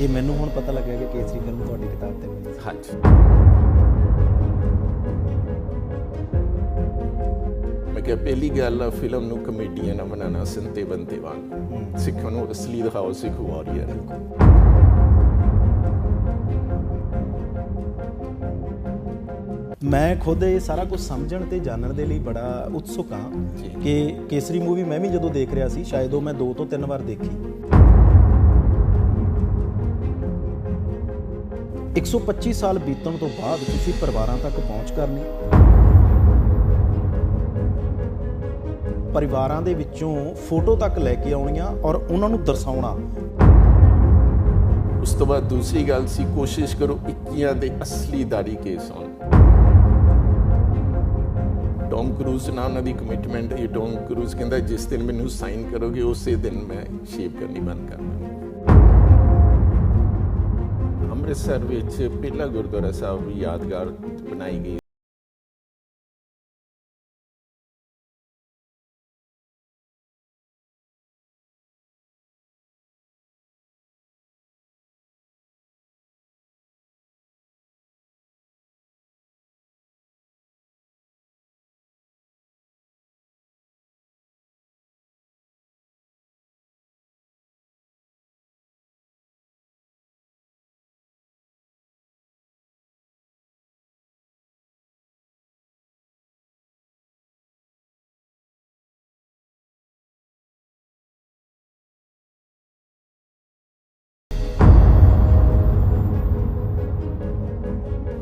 ਇਹ ਮੈਨੂੰ ਹੁਣ ਪਤਾ ਲੱਗਿਆ ਕਿ ਕੇਸਰੀ ਫਿਲਮ ਤੁਹਾਡੀ ਕਿਤਾਬ ਤੇ ਸੀ। ਹਾਂਜੀ। ਮੈਂ ਕਿਹਾ ਪਹਿਲੀ ਗੱਲ ਆ ਫਿਲਮ ਨੂੰ ਕਮੇਡੀਅਨ ਨਾ ਬਣਾਉਣਾ ਸੰਤੇ ਬੰਤੇ ਵਾਂਗ। ਸਿੱਖਾਂ ਨੂੰ ਅਸਲੀ ਦਿਖਾਓ ਸਿੱਖ ਵਾਰੀਅਰ। ਮੈਂ ਖੁਦ ਇਹ ਸਾਰਾ ਕੁਝ ਸਮਝਣ ਤੇ ਜਾਣਨ ਦੇ ਲਈ ਬੜਾ ਉਤਸੁਕ ਹਾਂ। ਕਿ ਕੇਸਰੀ ਮੂਵੀ ਮੈਂ ਵੀ ਜਦੋਂ ਦੇਖ ਰਿਹਾ ਸੀ ਸ਼ਾਇਦ ਉਹ ਮੈਂ ਦੋ ਤੋਂ ਤਿੰਨ ਵਾਰ ਦੇਖੀ। 125 ਸਾਲ ਬੀਤਣ ਤੋਂ ਬਾਅਦ ਤੁਸੀਂ ਪਰਿਵਾਰਾਂ ਤੱਕ ਪਹੁੰਚ ਕਰਨੀ। ਪਰਿਵਾਰਾਂ ਦੇ ਵਿੱਚੋਂ ਫੋਟੋ ਤੱਕ ਲੈ ਕੇ ਆਉਣੀਆਂ ਔਰ ਉਹਨਾਂ ਨੂੰ ਦਰਸਾਉਣਾ। ਉਸ ਤੋਂ ਬਾਅਦ ਦੂਸਰੀ ਗੱਲ ਸੀ, ਕੋਸ਼ਿਸ਼ ਕਰੋ 21 ਦੇ ਅਸਲੀ ਦਾਰੀ ਕੇਸ ਆਉਣ। ਟੌਮ ਕਰੂਜ਼ ਨਾਲ ਉਹਨਾਂ ਦੀ ਕਮਿਟਮੈਂਟ ਇਹ ਟੌਮ ਕਰੂਜ਼ ਕਹਿੰਦਾ, ਜਿਸ ਦਿਨ ਮੈਨੂੰ ਸਾਈਨ ਕਰੋਗੇ, ਉਸੇ ਦਿਨ ਮੈਂ ਸ਼ੇਵ ਕਰਨੀ ਬੰਦ ਕਰ ਦਾਂਗਾ। ਅੰਮ੍ਰਿਤਸਰ ਵਿੱਚ ਪਹਿਲਾ ਗੁਰਦੁਆਰਾ ਸਾਹਿਬ ਵੀ ਯਾਦਗਾਰ ਬਣਾਈ ਗਈ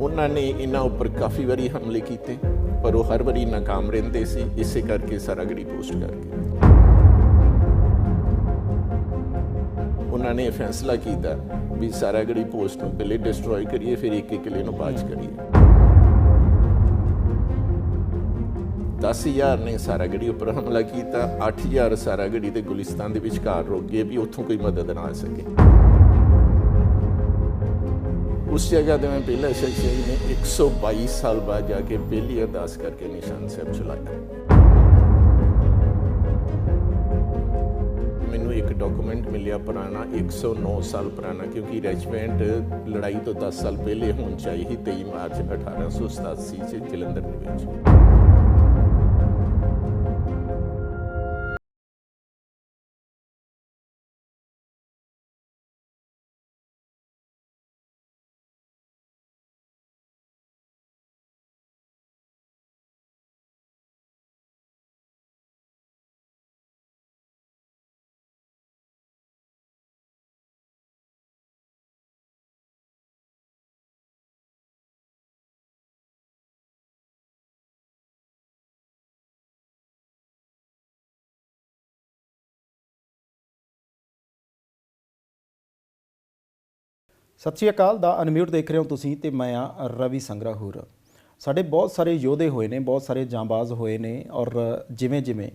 ਉਹਨਾਂ ਨੇ ਇਹਨਾਂ ਉੱਪਰ ਕਾਫੀ ਵਾਰੀ ਹਮਲੇ ਕੀਤੇ, ਪਰ ਉਹ ਹਰ ਵਾਰੀ ਨਾਕਾਮ ਰਹਿੰਦੇ ਸੀ, ਇਸੇ ਕਰਕੇ ਸਾਰਾਗੜੀ ਪੋਸਟ ਕਰਕੇ। ਉਹਨਾਂ ਨੇ ਇਹ ਫੈਸਲਾ ਕੀਤਾ ਵੀ ਸਾਰਾਗੜੀ ਪੋਸਟ ਨੂੰ ਪਹਿਲੇ ਡਿਸਟਰੋਏ ਕਰੀਏ, ਫਿਰ ਇੱਕ ਇੱਕ ਕਿਲੇ ਨੂੰ ਬਾਜ ਕਰੀਏ। 10000 ਨੇ ਸਾਰਾਗੜੀ ਉੱਪਰ ਹਮਲਾ ਕੀਤਾ 8000 ਸਾਰਾਗੜੀ ਤੇ ਗੁਲਿਸਤਾਨ ਦੇ ਵਿਚਕਾਰ ਰੁਕ ਗਏ ਵੀ ਉੱਥੋਂ ਕੋਈ ਮਦਦ ਨਾ ਆ ਸਕੇ। ਉਸ ਜਗ੍ਹਾ ਤੇ ਮੈਂ ਪਹਿਲਾ ਸ਼ਖਸ ਹਾਂ ਜਿਹਨੇ 122 ਸਾਲ ਬਾਅਦ ਜਾ ਕੇ ਪਹਿਲੀ ਅਰਦਾਸ ਕਰਕੇ ਨਿਸ਼ਾਨ ਸਾਹਿਬ ਚਲਾਇਆ ਮੈਨੂੰ ਇੱਕ ਡਾਕੂਮੈਂਟ ਮਿਲਿਆ ਪੁਰਾਣਾ 109 ਸਾਲ ਪੁਰਾਣਾ ਕਿਉਂਕਿ ਰੈਜੀਮੈਂਟ ਲੜਾਈ ਤੋਂ 10 ਸਾਲ ਪਹਿਲੇ ਹੋਣ ਚਾਹੀਦੀ 23 ਮਾਰਚ 1887 ਚ ਜਲੰਧਰ ਦੇ ਵਿੱਚ ਸਤਿ ਸ਼੍ਰੀ ਅਕਾਲ ਦਾ ਅਨਮਿਊਟ ਦੇਖ ਰਹੇ ਹੋ ਤੁਸੀਂ ਤੇ ਮੈਂ ਆ ਰਵੀ ਸੰਗਰਾਹੂਰ। ਸਾਡੇ ਬਹੁਤ ਸਾਰੇ ਯੋਧੇ ਹੋਏ ਨੇ ਬਹੁਤ ਸਾਰੇ ਜਾਂਬਾਜ਼ ਹੋਏ ਨੇ ਔਰ ਜਿਵੇਂ ਜਿਵੇਂ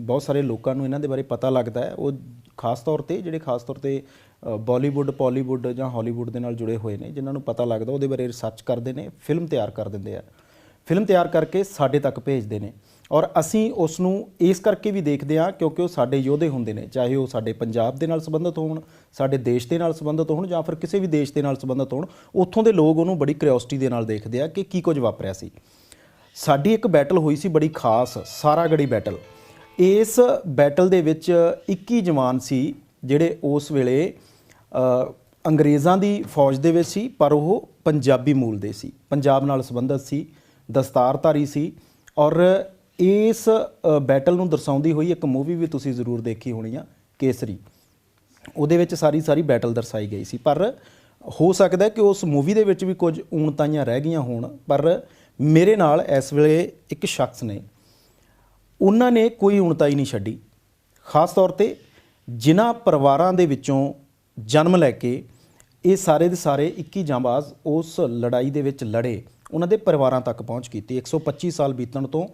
ਬਹੁਤ ਸਾਰੇ ਲੋਕਾਂ ਨੂੰ ਇਹਨਾਂ ਦੇ ਬਾਰੇ ਪਤਾ ਲੱਗਦਾ ਹੈ ਉਹ ਖਾਸ ਤੌਰ ਤੇ ਜਿਹੜੇ ਖਾਸ ਤੌਰ ਤੇ ਅ, ਬਾਲੀਵੁੱਡ ਪਾਲੀਵੁੱਡ ਜਾਂ ਹਾਲੀਵੁੱਡ ਦੇ ਨਾਲ ਜੁੜੇ ਹੋਏ ਨੇ ਜਿਨ੍ਹਾਂ ਨੂੰ ਪਤਾ ਲੱਗਦਾ ਉਹਦੇ ਬਾਰੇ ਰਿਸਰਚ ਕਰਦੇ ਨੇ ਫਿਲਮ ਤਿਆਰ ਕਰ ਦਿੰਦੇ ਆ। ਫਿਲਮ ਤਿਆਰ ਕਰਕੇ ਸਾਡੇ ਤੱਕ ਭੇਜਦੇ ਨੇ। ਔਰ ਅਸੀਂ ਉਸ ਨੂੰ ਇਸ ਕਰਕੇ ਵੀ ਦੇਖਦੇ ਹਾਂ ਕਿਉਂਕਿ ਉਹ ਸਾਡੇ ਯੋਧੇ ਹੁੰਦੇ ਨੇ। ਚਾਹੇ ਉਹ ਸਾਡੇ ਪੰਜਾਬ ਦੇ ਨਾਲ ਸੰਬੰਧਿਤ ਹੋਣ, ਸਾਡੇ ਦੇਸ਼ ਦੇ ਨਾਲ ਸੰਬੰਧਿਤ ਹੋਣ ਜਾਂ ਫਿਰ ਕਿਸੇ ਵੀ ਦੇਸ਼ ਦੇ ਨਾਲ ਸੰਬੰਧਿਤ ਹੋਣ, ਉੱਥੋਂ ਦੇ ਲੋਕ ਉਹਨੂੰ ਬੜੀ ਕਿਉਰਿਓਸਿਟੀ ਦੇ ਨਾਲ ਦੇਖਦੇ ਆ ਕਿ ਕੀ ਕੁਝ ਵਾਪਰਿਆ ਸੀ। ਸਾਡੀ ਇੱਕ ਬੈਟਲ ਹੋਈ ਸੀ ਬੜੀ ਖਾਸ, ਸਾਰਾਗੜੀ ਬੈਟਲ ਇਸ ਬੈਟਲ ਦੇ ਵਿੱਚ 21 ਜਵਾਨ ਸੀ ਜਿਹੜੇ ਉਸ ਵੇਲੇ ਅੰਗਰੇਜ਼ਾਂ ਦੀ ਫੌਜ ਦੇ ਵਿੱਚ ਸੀ, ਪਰ ਉਹ ਪੰਜਾਬੀ ਮੂਲ ਦੇ ਸੀ, ਪੰਜਾਬ ਨਾਲ ਸੰਬੰਧਿਤ ਸੀ। ਦਸਤਾਰਧਾਰੀ ਸੀ ਔਰ ਇਸ ਬੈਟਲ ਨੂੰ ਦਰਸਾਉਂਦੀ ਹੋਈ ਇੱਕ ਮੂਵੀ ਵੀ ਤੁਸੀਂ ਜ਼ਰੂਰ ਦੇਖੀ ਹੋਣੀ ਆ, ਕੇਸਰੀ। ਉਹਦੇ ਵਿੱਚ ਸਾਰੀ ਸਾਰੀ ਬੈਟਲ ਦਰਸਾਈ ਗਈ ਸੀ। ਪਰ ਹੋ ਸਕਦਾ ਕਿ ਉਸ ਮੂਵੀ ਦੇ ਵਿੱਚ ਵੀ ਕੁਝ ਊਣਤਾਈਆਂ ਰਹਿ ਗਈਆਂ ਹੋਣ, ਪਰ ਮੇਰੇ ਨਾਲ ਇਸ ਵੇਲੇ ਇੱਕ ਸ਼ਖਸ ਨੇ। ਉਹਨਾਂ ਨੇ ਕੋਈ ਊਣਤਾਈ ਨਹੀਂ ਛੱਡੀ। ਖਾਸ ਤੌਰ ਤੇ ਜਿਨ੍ਹਾਂ ਪਰਿਵਾਰਾਂ ਦੇ ਵਿੱਚੋਂ ਜਨਮ ਲੈ ਕੇ ਇਹ ਸਾਰੇ ਦੇ ਸਾਰੇ 21 ਜਾਂਬਾਜ਼ ਉਸ ਲੜਾਈ ਦੇ ਵਿੱਚ ਲੜੇ। ਉਹਨਾਂ ਦੇ ਪਰਿਵਾਰਾਂ ਤੱਕ ਪਹੁੰਚ ਕੀਤੀ। 125 ਸਾਲ ਬੀਤਣ ਤੋਂ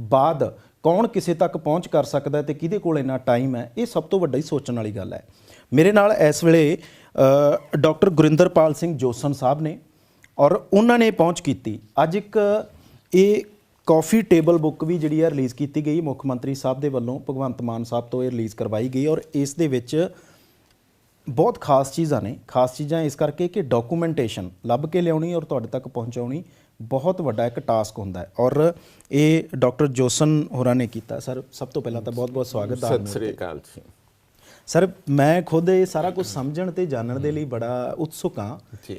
ਬਾਅਦ ਕੌਣ ਕਿਸੇ ਤੱਕ ਪਹੁੰਚ ਕਰ ਸਕਦਾ ਹੈ ਤੇ ਕਿਹਦੇ ਕੋਲ ਇੰਨਾ ਟਾਈਮ ਹੈ ਇਹ ਸਭ ਤੋਂ ਵੱਡਾ ਹੀ ਸੋਚਣ ਵਾਲੀ ਗੱਲ ਹੈ। ਮੇਰੇ ਨਾਲ ਇਸ ਵੇਲੇ ਅ, ਡਾਕਟਰ ਗੁਰਿੰਦਰਪਾਲ ਸਿੰਘ ਜੋਸਨ ਸਾਹਿਬ ਨੇ ਔਰ ਉਹਨਾਂ ਨੇ ਪਹੁੰਚ ਕੀਤੀ। ਅੱਜ ਇੱਕ ਇਹ ਕਾਫੀ ਟੇਬਲ ਬੁੱਕ ਵੀ ਜਿਹੜੀ ਹੈ ਰਿਲੀਜ਼ ਕੀਤੀ ਗਈ। ਮੁੱਖ ਮੰਤਰੀ ਸਾਹਿਬ ਦੇ ਵੱਲੋਂ ਭਗਵੰਤ ਮਾਨ ਸਾਹਿਬ ਤੋਂ ਇਹ ਰਿਲੀਜ਼ ਕਰਵਾਈ ਗਈ ਔਰ ਇਸ ਦੇ ਵਿੱਚ ਬਹੁਤ ਖਾਸ ਚੀਜ਼ਾਂ ਨੇ। ਖਾਸ ਚੀਜ਼ਾਂ ਇਸ ਕਰਕੇ ਕਿ ਡਾਕੂਮੈਂਟੇਸ਼ਨ ਲੱਭ ਕੇ ਲਿਆਉਣੀ ਔਰ ਤੁਹਾਡੇ ਤੱਕ ਪਹੁੰਚਾਉਣੀ ਬਹੁਤ ਵੱਡਾ ਇੱਕ ਟਾਸਕ ਹੁੰਦਾ ਹੈ। ਔਰ ਇਹ ਡਾਕਟਰ ਜੋਸਨ ਹੋਰਾਂ ਨੇ ਕੀਤਾ। ਸਰ ਸਭ ਤੋਂ ਪਹਿਲਾਂ ਤਾਂ ਬਹੁਤ-ਬਹੁਤ ਸਵਾਗਤ ਦਾ ਸਤਿ ਸ੍ਰੀ ਅਕਾਲ ਜੀ। ਸਰ ਮੈਂ ਖੁਦ ਇਹ ਸਾਰਾ ਕੁਝ ਸਮਝਣ ਤੇ ਜਾਣਨ ਦੇ ਲਈ ਬੜਾ ਉਤਸੁਕ ਹਾਂ।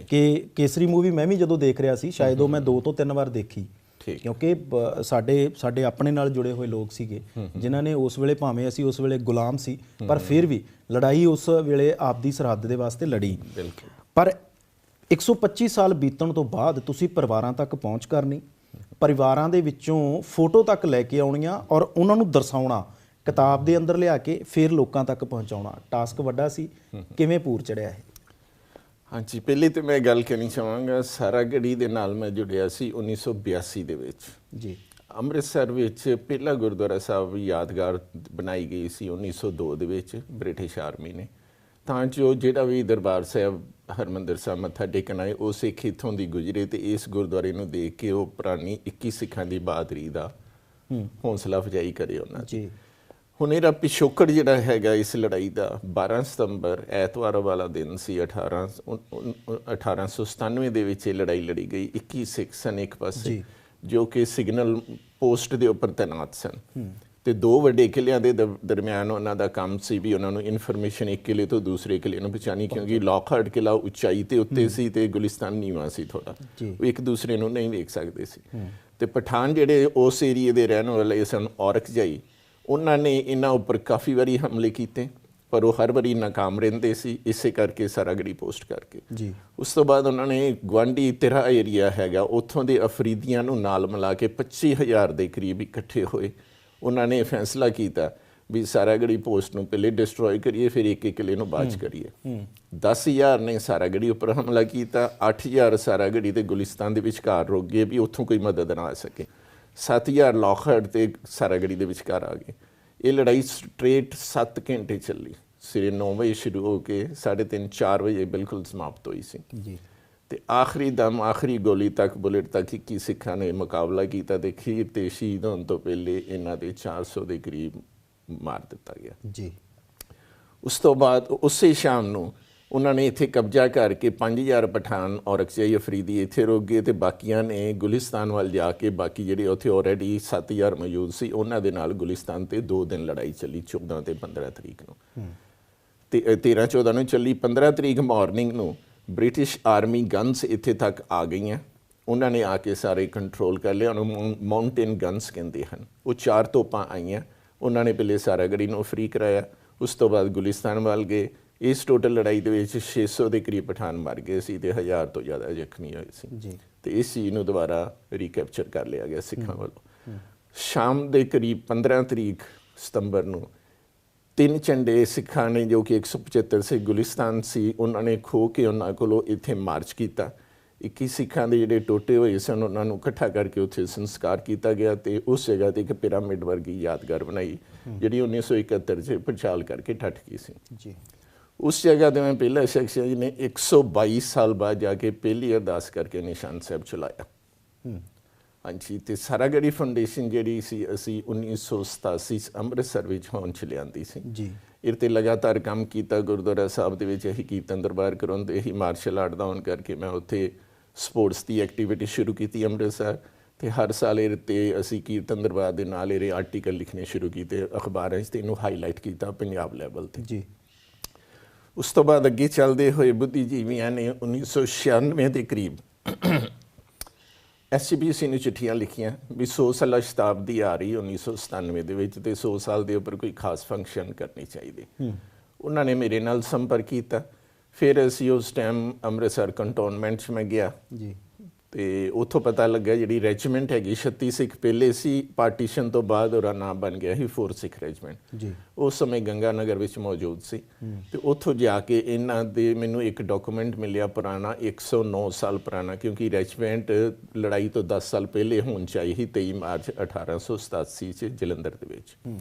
ਕਿ ਕੇਸਰੀ ਮੂਵੀ ਮੈਂ ਵੀ ਜਦੋਂ ਦੇਖ ਰਿਹਾ ਸੀ ਸ਼ਾਇਦ ਉਹ ਮੈਂ ਦੋ ਤੋਂ ਤਿੰਨ ਵਾਰ ਦੇਖੀ। ਕਿਉਂਕਿ ਸਾਡੇ ਸਾਡੇ ਆਪਣੇ ਨਾਲ ਜੁੜੇ ਹੋਏ ਲੋਕ ਸੀਗੇ ਜਿਨ੍ਹਾਂ ਨੇ ਉਸ ਵੇਲੇ ਭਾਵੇਂ ਅਸੀਂ ਉਸ ਵੇਲੇ ਗੁਲਾਮ ਸੀ ਪਰ ਫਿਰ ਵੀ ਲੜਾਈ ਉਸ ਵੇਲੇ ਆਪਦੀ ਸਰਹੱਦ ਦੇ ਵਾਸਤੇ ਲੜੀ। ਬਿਲਕੁਲ। ਪਰ 125 ਸਾਲ ਬੀਤਣ ਤੋਂ ਬਾਅਦ ਤੁਸੀਂ ਪਰਿਵਾਰਾਂ ਤੱਕ ਪਹੁੰਚ ਕਰਨੀ ਪਰਿਵਾਰਾਂ ਦੇ ਵਿੱਚੋਂ ਫੋਟੋ ਤੱਕ ਲੈ ਕੇ ਆਉਣੀਆਂ ਔਰ ਉਹਨਾਂ ਨੂੰ ਦਰਸਾਉਣਾ ਕਿਤਾਬ ਦੇ ਅੰਦਰ ਲਿਆ ਕੇ ਫਿਰ ਲੋਕਾਂ ਤੱਕ ਪਹੁੰਚਾਉਣਾ। ਟਾਸਕ ਵੱਡਾ ਸੀ। ਕਿਵੇਂ ਪੂਰ ਚੜਿਆ ਇਹ? ਹਾਂਜੀ ਪਹਿਲੇ ਤੇ ਮੈਂ ਗੱਲ ਕਰਨੀ ਚਾਹਾਂਗਾ ਸਾਰਾਗੜੀ ਦੇ ਨਾਲ ਮੈਂ ਜੁੜਿਆ ਸੀ 1982 ਦੇ ਵਿੱਚ। ਜੀ। ਅੰਮ੍ਰਿਤਸਰ ਵਿੱਚ ਪਹਿਲਾ ਗੁਰਦੁਆਰਾ ਸਾਹਿਬ ਯਾਦਗਾਰ ਬਣਾਈ ਗਈ ਸੀ 1902 ਦੇ ਵਿੱਚ ਬ੍ਰਿਟਿਸ਼ ਆਰਮੀ ਨੇ। ਤਾਂ ਜੋ ਜਿਹੜਾ ਵੀ ਦਰਬਾਰ ਸਾਹਿਬ ਹਰਮੰਦਰ ਸਾਹਿਬ ਮੱਥਾ ਟੇਕਣ ਆਏ ਉਹ ਸਿੱਖ ਇੱਥੋਂ ਦੀ ਗੁਜਰੇ ਤੇ ਇਸ ਗੁਰਦੁਆਰੇ ਨੂੰ ਦੇਖ ਕੇ ਉਹ ਪੁਰਾਣੀ 21 ਸਿੱਖਾਂ ਦੀ ਬਹਾਦਰੀ ਦਾ ਹੌਸਲਾ ਅਫਜ਼ਾਈ ਕਰੇ ਉਹਨਾਂ ਜੀ। ਹੁਣ ਇਹਦਾ ਪਿਛੋਕੜ ਜਿਹੜਾ ਹੈਗਾ ਇਸ ਲੜਾਈ ਦਾ 12 ਸਤੰਬਰ ਐਤਵਾਰ ਵਾਲਾ ਦਿਨ ਸੀ 18 ਉਨ- ਉਨ- 1897 ਦੇ ਵਿੱਚ ਇਹ ਲੜਾਈ ਲੜੀ ਗਈ 21 ਸਿੱਖ ਸਨ ਇੱਕ ਪਾਸੇ। ਜੋ। ਕਿ ਸਿਗਨਲ ਪੋਸਟ ਦੇ ਉੱਪਰ ਤੈਨਾਤ ਸਨ। ਤੇ ਦੋ ਵੱਡੇ ਕਿਲਿਆਂ ਦੇ ਦਰ- ਦਰਮਿਆਨ ਉਹਨਾਂ ਦਾ ਕੰਮ ਸੀ ਵੀ ਉਹਨਾਂ ਨੂੰ ਇਨਫੋਰਮੇਸ਼ਨ ਇੱਕ ਕਿਲੇ ਤੋਂ ਦੂਸਰੇ ਕਿਲੇ ਨੂੰ ਪਹੁੰਚਾਣੀ ਕਿਉਂਕਿ ਲੌਕਹਾਰਟ ਕਿਲਾ ਉਚਾਈ ਤੇ ਉੱਤੇ ਸੀ ਤੇ ਗੁਲਿਸਤਾਨ ਨੀਵਾਂ ਸੀ ਥੋੜਾ। ਉਹ ਇੱਕ ਦੂਸਰੇ ਨੂੰ ਨਹੀਂ ਵੇਖ ਸਕਦੇ ਸੀ। ਤੇ ਪਠਾਨ ਜਿਹੜੇ ਉਸ ਏਰੀਏ ਦੇ ਰਹਿਣ ਵਾਲੇ ਸਨ ਔਰਕਜਾਈ ਉਹਨਾਂ ਨੇ ਇਹਨਾਂ ਉੱਪਰ ਕਾਫੀ ਵਾਰੀ ਹਮਲੇ ਕੀਤੇ ਪਰ ਉਹ ਹਰ ਵਾਰੀ ਨਾਕਾਮ ਰਹਿੰਦੇ ਸੀ ਇਸੇ ਕਰਕੇ ਸਾਰਾਗੜੀ ਪੋਸਟ ਕਰਕੇ। ਜੀ। ਉਸ ਤੋਂ ਬਾਅਦ ਉਹਨਾਂ ਨੇ ਗਵਾਂਡੀ ਤਿਰਾ ਏਰੀਆ ਹੈਗਾ ਉੱਥੋਂ ਦੇ ਅਫਰੀਦੀਆਂ ਨੂੰ ਨਾਲ ਮਿਲਾ ਕੇ 25000 ਦੇ ਕਰੀਬ ਇਕੱਠੇ ਹੋਏ। ਉਹਨਾਂ ਨੇ ਫੈਸਲਾ ਕੀਤਾ ਵੀ ਸਾਰਾਗੜੀ ਪੋਸਟ ਨੂੰ ਪਹਿਲੇ ਡਿਸਟਰੋਏ ਕਰੀਏ ਫਿਰ ਇੱਕ ਇੱਕ ਕਿਲੇ ਨੂੰ ਬਾਅਦ 'ਚ ਕਰੀਏ। 10000 ਨੇ ਸਾਰਾਗੜੀ ਉੱਪਰ ਹਮਲਾ ਕੀਤਾ 8000 ਸਾਰਾਗੜੀ ਤੇ ਗੁਲਿਸਤਾਨ ਦੇ ਵਿਚਕਾਰ ਰੁਕ ਗਏ ਵੀ ਉੱਥੋਂ ਕੋਈ ਮਦਦ ਨਾ ਆ ਸਕੇ। 7000 ਲੌਖੜ ਤੇ ਸਾਰਾਗੜੀ ਦੇ ਵਿਚਕਾਰ ਆ ਗਏ। ਇਹ ਲੜਾਈ ਸਟ੍ਰੇਟ 7 ਘੰਟੇ ਚੱਲੀ। ਸਵੇਰੇ 9 ਵਜੇ ਸ਼ੁਰੂ ਹੋ ਕੇ 3:30 4 ਵਜੇ ਬਿਲਕੁਲ ਸਮਾਪਤ ਹੋਈ ਸੀ। ਜੀ। ਤੇ ਆਖਰੀ ਦਮ ਆਖਰੀ ਗੋਲੀ ਤੱਕ ਬੁਲੇਟ ਤੱਕ ਇੱਕੀ ਸਿੱਖਾਂ ਨੇ ਮੁਕਾਬਲਾ ਕੀਤਾ ਤੇ ਖੀਰ ਤੇ ਸ਼ਹੀਦ ਹੋਣ ਤੋਂ ਪਹਿਲੇ ਇਹਨਾਂ ਦੇ 400 ਦੇ ਕਰੀਬ ਮਾਰ ਦਿੱਤਾ ਗਿਆ। ਜੀ। ਉਸ ਤੋਂ ਬਾਅਦ ਉਸੇ ਸ਼ਾਮ ਨੂੰ ਉਹਨਾਂ ਨੇ ਇੱਥੇ ਕਬਜ਼ਾ ਕਰਕੇ 5000 ਪਠਾਨ ਔਰਕਜ਼ਾਈ ਅਫਰੀਦੀ ਇੱਥੇ ਰੁਕ ਗਏ ਤੇ ਬਾਕੀਆਂ ਨੇ ਗੁਲਿਸਤਾਨ ਵੱਲ ਜਾ ਕੇ ਬਾਕੀ ਜਿਹੜੇ ਉੱਥੇ ਆਲਰੇਡੀ 7000 ਮੌਜੂਦ ਸੀ ਉਹਨਾਂ ਦੇ ਨਾਲ ਗੁਲਿਸਤਾਨ ਤੇ 2 ਦਿਨ ਲੜਾਈ ਚੱਲੀ 14 ਤੇ 15 ਤਰੀਕ ਨੂੰ। ਤੇ 13 14 ਨੂੰ ਚੱਲੀ 15 ਤਰੀਕ ਮਾਰਨਿੰਗ ਨੂੰ ਬ੍ਰਿਟਿਸ਼ ਆਰਮੀ ਗਨਸ ਇੱਥੇ ਤੱਕ ਆ ਗਈਆਂ। ਉਹਨਾਂ ਨੇ ਆ ਕੇ ਸਾਰੇ ਕੰਟਰੋਲ ਕਰ ਲਿਆ। ਉਹਨੂੰ ਮਾਊਂਟੇਨ ਗਨਸ ਕਹਿੰਦੇ ਹਨ। ਉਹ ਚਾਰ ਤੋਪਾਂ ਆਈਆਂ। ਉਹਨਾਂ ਨੇ ਪਹਿਲੇ ਸਾਰਾਗੜੀ ਨੂੰ ਫ੍ਰੀ ਕਰਾਇਆ। ਉਸ ਤੋਂ ਬਾਅਦ ਗੁਲਿਸਤਾਨ ਵੱਲ ਗਏ। ਇਸ ਟੋਟਲ ਲੜਾਈ ਦੇ ਵਿੱਚ 600 ਦੇ ਕਰੀਬ ਪਠਾਨ ਮਰ ਗਏ ਸੀ ਤੇ 1000 ਤੋਂ ਜ਼ਿਆਦਾ ਜ਼ਖਮੀ ਹੋਏ ਸੀ। ਜੀ। ਤੇ ਇਸ ਚੀਜ਼ ਨੂੰ ਦੁਬਾਰਾ ਰੀਕੈਪਚਰ ਕਰ ਲਿਆ ਗਿਆ ਸਿੱਖਾਂ ਵੱਲੋਂ। ਸ਼ਾਮ ਦੇ ਕਰੀਬ 15 ਤਰੀਕ ਸਤੰਬਰ ਨੂੰ ਤਿੰਨ ਝੰਡੇ ਸਿੱਖਾਂ ਨੇ ਜੋ ਕਿ 175 ਸੇ ਗੁਲਿਸਤਾਨ ਸੀ ਉਹਨਾਂ ਨੇ ਖੋ ਕੇ ਉਹਨਾਂ ਕੋਲੋਂ ਇੱਥੇ ਮਾਰਚ ਕੀਤਾ। 21 ਸਿੱਖਾਂ ਦੇ ਜਿਹੜੇ ਟੋਟੇ ਹੋਏ ਸਨ ਉਹਨਾਂ ਨੂੰ ਇਕੱਠਾ ਕਰਕੇ ਉੱਥੇ ਸੰਸਕਾਰ ਕੀਤਾ ਗਿਆ ਤੇ ਉਸ ਜਗ੍ਹਾ ਤੇ ਇੱਕ ਪਿਰਾਮਿਡ ਵਰਗੀ ਯਾਦਗਾਰ ਬਣਾਈ ਜਿਹੜੀ 1971 ਚ ਪਛਾਲ ਕਰਕੇ ਠੱਠ ਗਈ ਸੀ। ਜੀ। ਉਸ ਜਗ੍ਹਾ ਤੇ ਮੈਂ ਪਹਿਲਾ ਸ਼ਖਸ ਹਾਂ ਜਿਹਨੇ 122 ਸਾਲ ਬਾਅਦ ਜਾ ਕੇ ਪਹਿਲੀ ਅਰਦਾਸ ਕਰਕੇ ਨਿਸ਼ਾਨ ਸਾਹਿਬ ਚਲਾਇਆ। ਹੂੰ। ਹਾਂਜੀ ਤੇ ਸਾਰਾਗੜੀ ਫਾਊਂਡੇਸ਼ਨ ਜਿਹੜੀ ਸੀ ਅਸੀਂ 1987 ਚ ਅੰਮ੍ਰਿਤਸਰ ਵਿੱਚ ਹੋਂਦ ਚ ਲਿਆਂਦੀ ਸੀ। ਜੀ। ਇਹ ਤੇ ਲਗਾਤਾਰ ਕੰਮ ਕੀਤਾ ਗੁਰਦੁਆਰਾ ਸਾਹਿਬ ਦੇ ਵਿੱਚ ਇਹੀ ਕੀਰਤਨ ਦਰਬਾਰ ਕਰਾਉਂਦੇ ਹੀ ਮਾਰਸ਼ਲ ਆਰਟ ਦਾ ਹੋਣ ਕਰਕੇ ਮੈਂ ਉੱਥੇ ਸਪੋਰਟਸ ਦੀ ਐਕਟੀਵਿਟੀ ਸ਼ੁਰੂ ਕੀਤੀ ਅੰਮ੍ਰਿਤਸਰ। ਤੇ ਹਰ ਸਾਲ ਇਹ ਤੇ ਅਸੀਂ ਕੀਰਤਨ ਦਰਬਾਰ ਦੇ ਨਾਲ ਇਹਦੇ ਆਰਟੀਕਲ ਲਿਖਣੇ ਸ਼ੁਰੂ ਕੀਤੇ ਅਖਬਾਰਾਂ 'ਚ ਤੇ ਇਹਨੂੰ ਹਾਈਲਾਈਟ ਕੀਤਾ ਪੰਜਾਬ ਲੈਵਲ ਤੇ। ਜੀ। ਉਸ ਤੋਂ ਬਾਅਦ ਅੱਗੇ ਚੱਲਦੇ ਹੋਏ ਬੁੱਧੀਜੀਵੀਆਂ ਨੇ 1996 ਦੇ ਕਰੀਬ ਐਸਸੀਬੀਸੀ ਨੂੰ ਚਿੱਠੀਆਂ ਲਿਖੀਆਂ ਵੀ 100 ਸਾਲਾ ਸ਼ਤਾਬਦੀ ਆ ਰਹੀ 1997 ਦੇ ਵਿੱਚ ਤੇ 100 ਸਾਲ ਦੇ ਉੱਪਰ ਕੋਈ ਖਾਸ ਫੰਕਸ਼ਨ ਕਰਨੀ ਚਾਹੀਦੀ। ਉਹਨਾਂ ਨੇ ਮੇਰੇ ਨਾਲ ਸੰਪਰਕ ਕੀਤਾ। ਫਿਰ ਅਸੀਂ ਉਸ ਟਾਈਮ ਅੰਮ੍ਰਿਤਸਰ ਕੰਟੋਨਮੈਂਟ 'ਚ ਮੈਂ ਗਿਆ। ਜੀ। ਤੇ ਉੱਥੋਂ ਪਤਾ ਲੱਗਾ ਜਿਹੜੀ ਰੈਜੀਮੈਂਟ ਹੈਗੀ 36 ਸਿੱਖ ਪਹਿਲੇ ਸੀ ਪਾਰਟੀਸ਼ਨ ਤੋਂ ਬਾਅਦ ਉਹਦਾ ਨਾਮ ਬਣ ਗਿਆ ਸੀ 4 ਸਿੱਖ ਰੈਜੀਮੈਂਟ। ਜੀ। ਉਸ ਸਮੇਂ ਗੰਗਾ ਨਗਰ ਵਿੱਚ ਮੌਜੂਦ ਸੀ। ਤੇ ਉੱਥੋਂ ਜਾ ਕੇ ਇਹਨਾਂ ਦੇ ਮੈਨੂੰ ਇੱਕ ਡਾਕੂਮੈਂਟ ਮਿਲਿਆ ਪੁਰਾਣਾ 109 ਸਾਲ ਪੁਰਾਣਾ ਕਿਉਂਕਿ ਰੈਜੀਮੈਂਟ ਲੜਾਈ ਤੋਂ 10 ਸਾਲ ਪਹਿਲੇ ਹੋਣ ਚਾਹੀ ਸੀ 23 ਮਾਰਚ 1887 ਚ ਜਲੰਧਰ ਦੇ ਵਿੱਚ।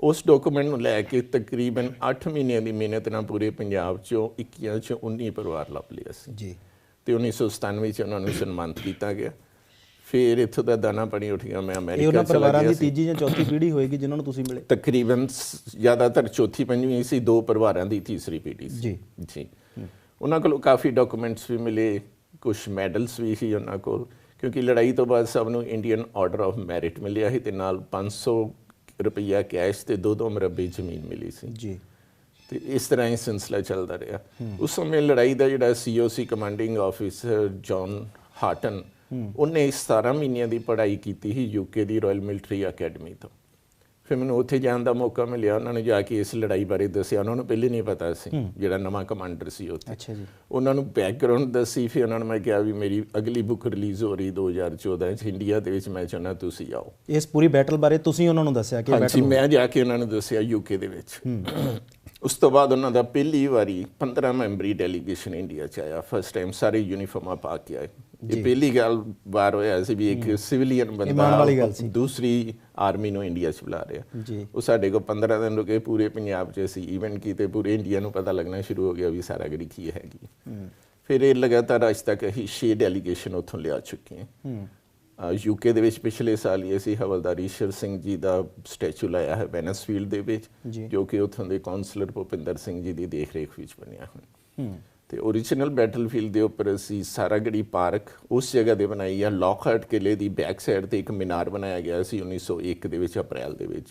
ਉਸ ਡਾਕੂਮੈਂਟ ਨੂੰ ਲੈ ਕੇ ਤਕਰੀਬਨ 8 ਮਹੀਨਿਆਂ ਦੀ ਮਿਹਨਤ ਨਾਲ ਪੂਰੇ ਪੰਜਾਬ ਚੋਂ 21 ਚੋਂ 19 ਪਰਿਵਾਰ ਲੱਭ ਲਿਆ ਸੀ। ਜੀ। ਤੇ 1997 ਚ ਉਹਨਾਂ ਨੂੰ ਸਨਮਾਨਿਤ ਕੀਤਾ ਗਿਆ। ਫਿਰ ਇੱਥੋਂ ਦਾ ਦਾਣਾ ਪਾਣੀ ਉੱਠ ਗਿਆ ਮੈਂ ਇਹ ਅਮਰੀਕਾ ਉਹਨਾਂ ਚਲਾ ਪਰਿਵਾਰਾਂ ਗਿਆ ਦੀ ਸੀ। ਤੀਜੀ ਜਾਂ ਚੌਥੀ ਪੀੜ੍ਹੀ ਹੋਏਗੀ ਜਿਨ੍ਹਾਂ ਨੂੰ ਤੁਸੀਂ ਮਿਲੇ। ਤਕਰੀਬਨ ਜ਼ਿਆਦਾਤਰ ਚੌਥੀ ਪੰਜਵੀਂ ਸੀ ਦੋ ਪਰਿਵਾਰਾਂ ਦੀ ਤੀਸਰੀ ਪੀੜ੍ਹੀ ਸੀ। ਜੀ। ਜੀ। ਉਹਨਾਂ ਕੋਲ ਕਾਫੀ ਡਾਕੂਮੈਂਟਸ ਵੀ ਮਿਲੇ ਕੁਝ ਮੈਡਲਸ ਵੀ ਸੀ ਉਹਨਾਂ ਕੋਲ ਕਿਉਂਕਿ ਲੜਾਈ ਤੋਂ ਬਾਅਦ ਸਭ ਨੂੰ ਇੰਡੀਅਨ ਆਰਡਰ ਆਫ ਮੈਰਿਟ ਮਿਲਿਆ ਸੀ ਤੇ ਨਾਲ 500 ਰੁਪਈਆ ਕੈਸ਼ ਤੇ ਦੋ ਦੋ ਮਰਬੇ ਜ਼ਮੀਨ ਮਿਲੀ ਸੀ। ਜੀ। ਤੇ ਇਸ ਤਰ੍ਹਾਂ ਹੀ ਸਿਲਸਿਲਾ ਚੱਲਦਾ ਰਿਹਾ। ਉਸ ਸਮੇਂ ਲੜਾਈ ਦਾ ਜਿਹੜਾ COC commanding officer John Horton ਉਹਨੇ 17 ਮਹੀਨਿਆਂ ਦੀ ਪੜ੍ਹਾਈ ਕੀਤੀ ਸੀ ਯੂਕੇ ਦੀ ਰਾਇਲ ਮਿਲਟਰੀ ਅਕੈਡਮੀ ਤੋਂ। ਫਿਰ ਮੈਨੂੰ ਉੱਥੇ ਜਾਣ ਦਾ ਮੌਕਾ ਮਿਲਿਆ ਉਹਨਾਂ ਨੇ ਜਾ ਕੇ ਇਸ ਲੜਾਈ ਬਾਰੇ ਦੱਸਿਆ। ਉਹਨਾਂ ਨੂੰ ਪਹਿਲੇ ਨਹੀਂ ਪਤਾ ਸੀ ਜਿਹੜਾ ਨਵਾਂ ਕਮਾਂਡਰ ਸੀ ਉੱਥੇ ਅੱਛਾ ਜੀ। ਉਹਨਾਂ ਨੂੰ ਬੈਕਗ੍ਰਾਉਂਡ ਦੱਸੀ ਫਿਰ ਉਹਨਾਂ ਨੂੰ ਮੈਂ ਕਿਹਾ ਵੀ ਮੇਰੀ ਅਗਲੀ ਬੁੱਕ ਰਿਲੀਜ਼ ਹੋ ਰਹੀ 2014 ਚ ਇੰਡੀਆ ਦੇ ਵਿੱਚ। ਮੈਂ ਚਾਹੁੰਦਾ ਤੁਸੀਂ ਆਓ। ਇਸ ਪੂਰੀ ਬੈਟਲ ਬਾਰੇ ਤੁਸੀਂ ਉਹਨਾਂ ਨੂੰ ਦੱਸਿਆ ਕਿ ਹਾਂਜੀ ਮੈਂ ਜਾ ਕੇ ਉਹਨਾਂ ਨੂੰ ਦੱਸਿਆ ਯੂਕੇ ਦੇ ਵਿੱਚ। ਉਸ ਤੋਂ ਬਾਅਦ ਉਹਨਾਂ ਦਾ ਪਹਿਲੀ ਵਾਰੀ 15 ਮੈਂਬਰੀ ਡੈਲੀਗੇਸ਼ਨ ਇੰਡੀਆ ਚ ਆਇਆ। ਫਸਟ ਟਾਈਮ ਸਾਰੇ ਯੂਨੀਫਾਰਮਾਂ ਪਾ ਕੇ ਆਏ। ਇਹ ਪਹਿਲੀ ਗੱਲ ਵਾਰ ਹੋਇਆ ਸੀ ਵੀ ਇੱਕ ਸਿਵਲੀਅਨ ਬੰਦਾ ਦੂਸਰੀ ਆਰਮੀ ਨੂੰ ਇੰਡੀਆ ਚ ਬੁਲਾ ਰਿਹਾ। ਜੀ। ਉਹ ਸਾਡੇ ਕੋਲ 15 ਦਿਨ ਰੁਕੇ ਪੂਰੇ ਪੰਜਾਬ 'ਚ ਸੀ ਈਵੈਂਟ ਕੀਤੇ ਪੂਰੇ ਇੰਡੀਆ ਨੂੰ ਪਤਾ ਲੱਗਣਾ ਸ਼ੁਰੂ ਹੋ ਗਿਆ ਵੀ ਸਾਰਾ ਗੜੀ ਕੀ ਹੈਗੀ। ਫਿਰ ਇਹ ਲਗਾਤਾਰ ਅੱਜ ਤੱਕ ਅਸੀਂ ਛੇ ਡੈਲੀਗੇਸ਼ਨ ਉੱਥੋਂ ਲਿਆ ਚੁੱਕੇ ਹਾਂ। ਯੂਕੇ ਦੇ ਵਿੱਚ ਪਿਛਲੇ ਸਾਲ ਹੀ ਅਸੀਂ ਹਵਲਦਾਰ ਈਸ਼ਰ ਸਿੰਘ ਜੀ ਦਾ ਸਟੈਚੂ ਲਾਇਆ ਹੈ ਵੈਨਸਫੀਲਡ ਦੇ ਵਿੱਚ ਜੀ। ਕਿ ਉੱਥੋਂ ਦੇ ਕਾਉਂਸਲਰ ਭੁਪਿੰਦਰ ਸਿੰਘ ਜੀ ਦੀ ਦੇਖਰੇਖ ਵਿੱਚ ਬਣਿਆ ਹੂੰ। ਤੇ ਓਰੀਜਨਲ ਬੈਟਲਫੀਲਡ ਦੇ ਉੱਪਰ ਅਸੀਂ ਸਾਰਾਗੜੀ ਪਾਰਕ ਉਸ ਜਗ੍ਹਾ ਤੇ ਬਣਾਈ ਆ ਲੌਕਹਾਰਟ ਕਿਲੇ ਦੀ ਬੈਕ ਸਾਈਡ ਤੇ ਇੱਕ ਮੀਨਾਰ ਬਣਾਇਆ ਗਿਆ ਸੀ 1901 ਦੇ ਵਿੱਚ ਅਪ੍ਰੈਲ ਦੇ ਵਿੱਚ।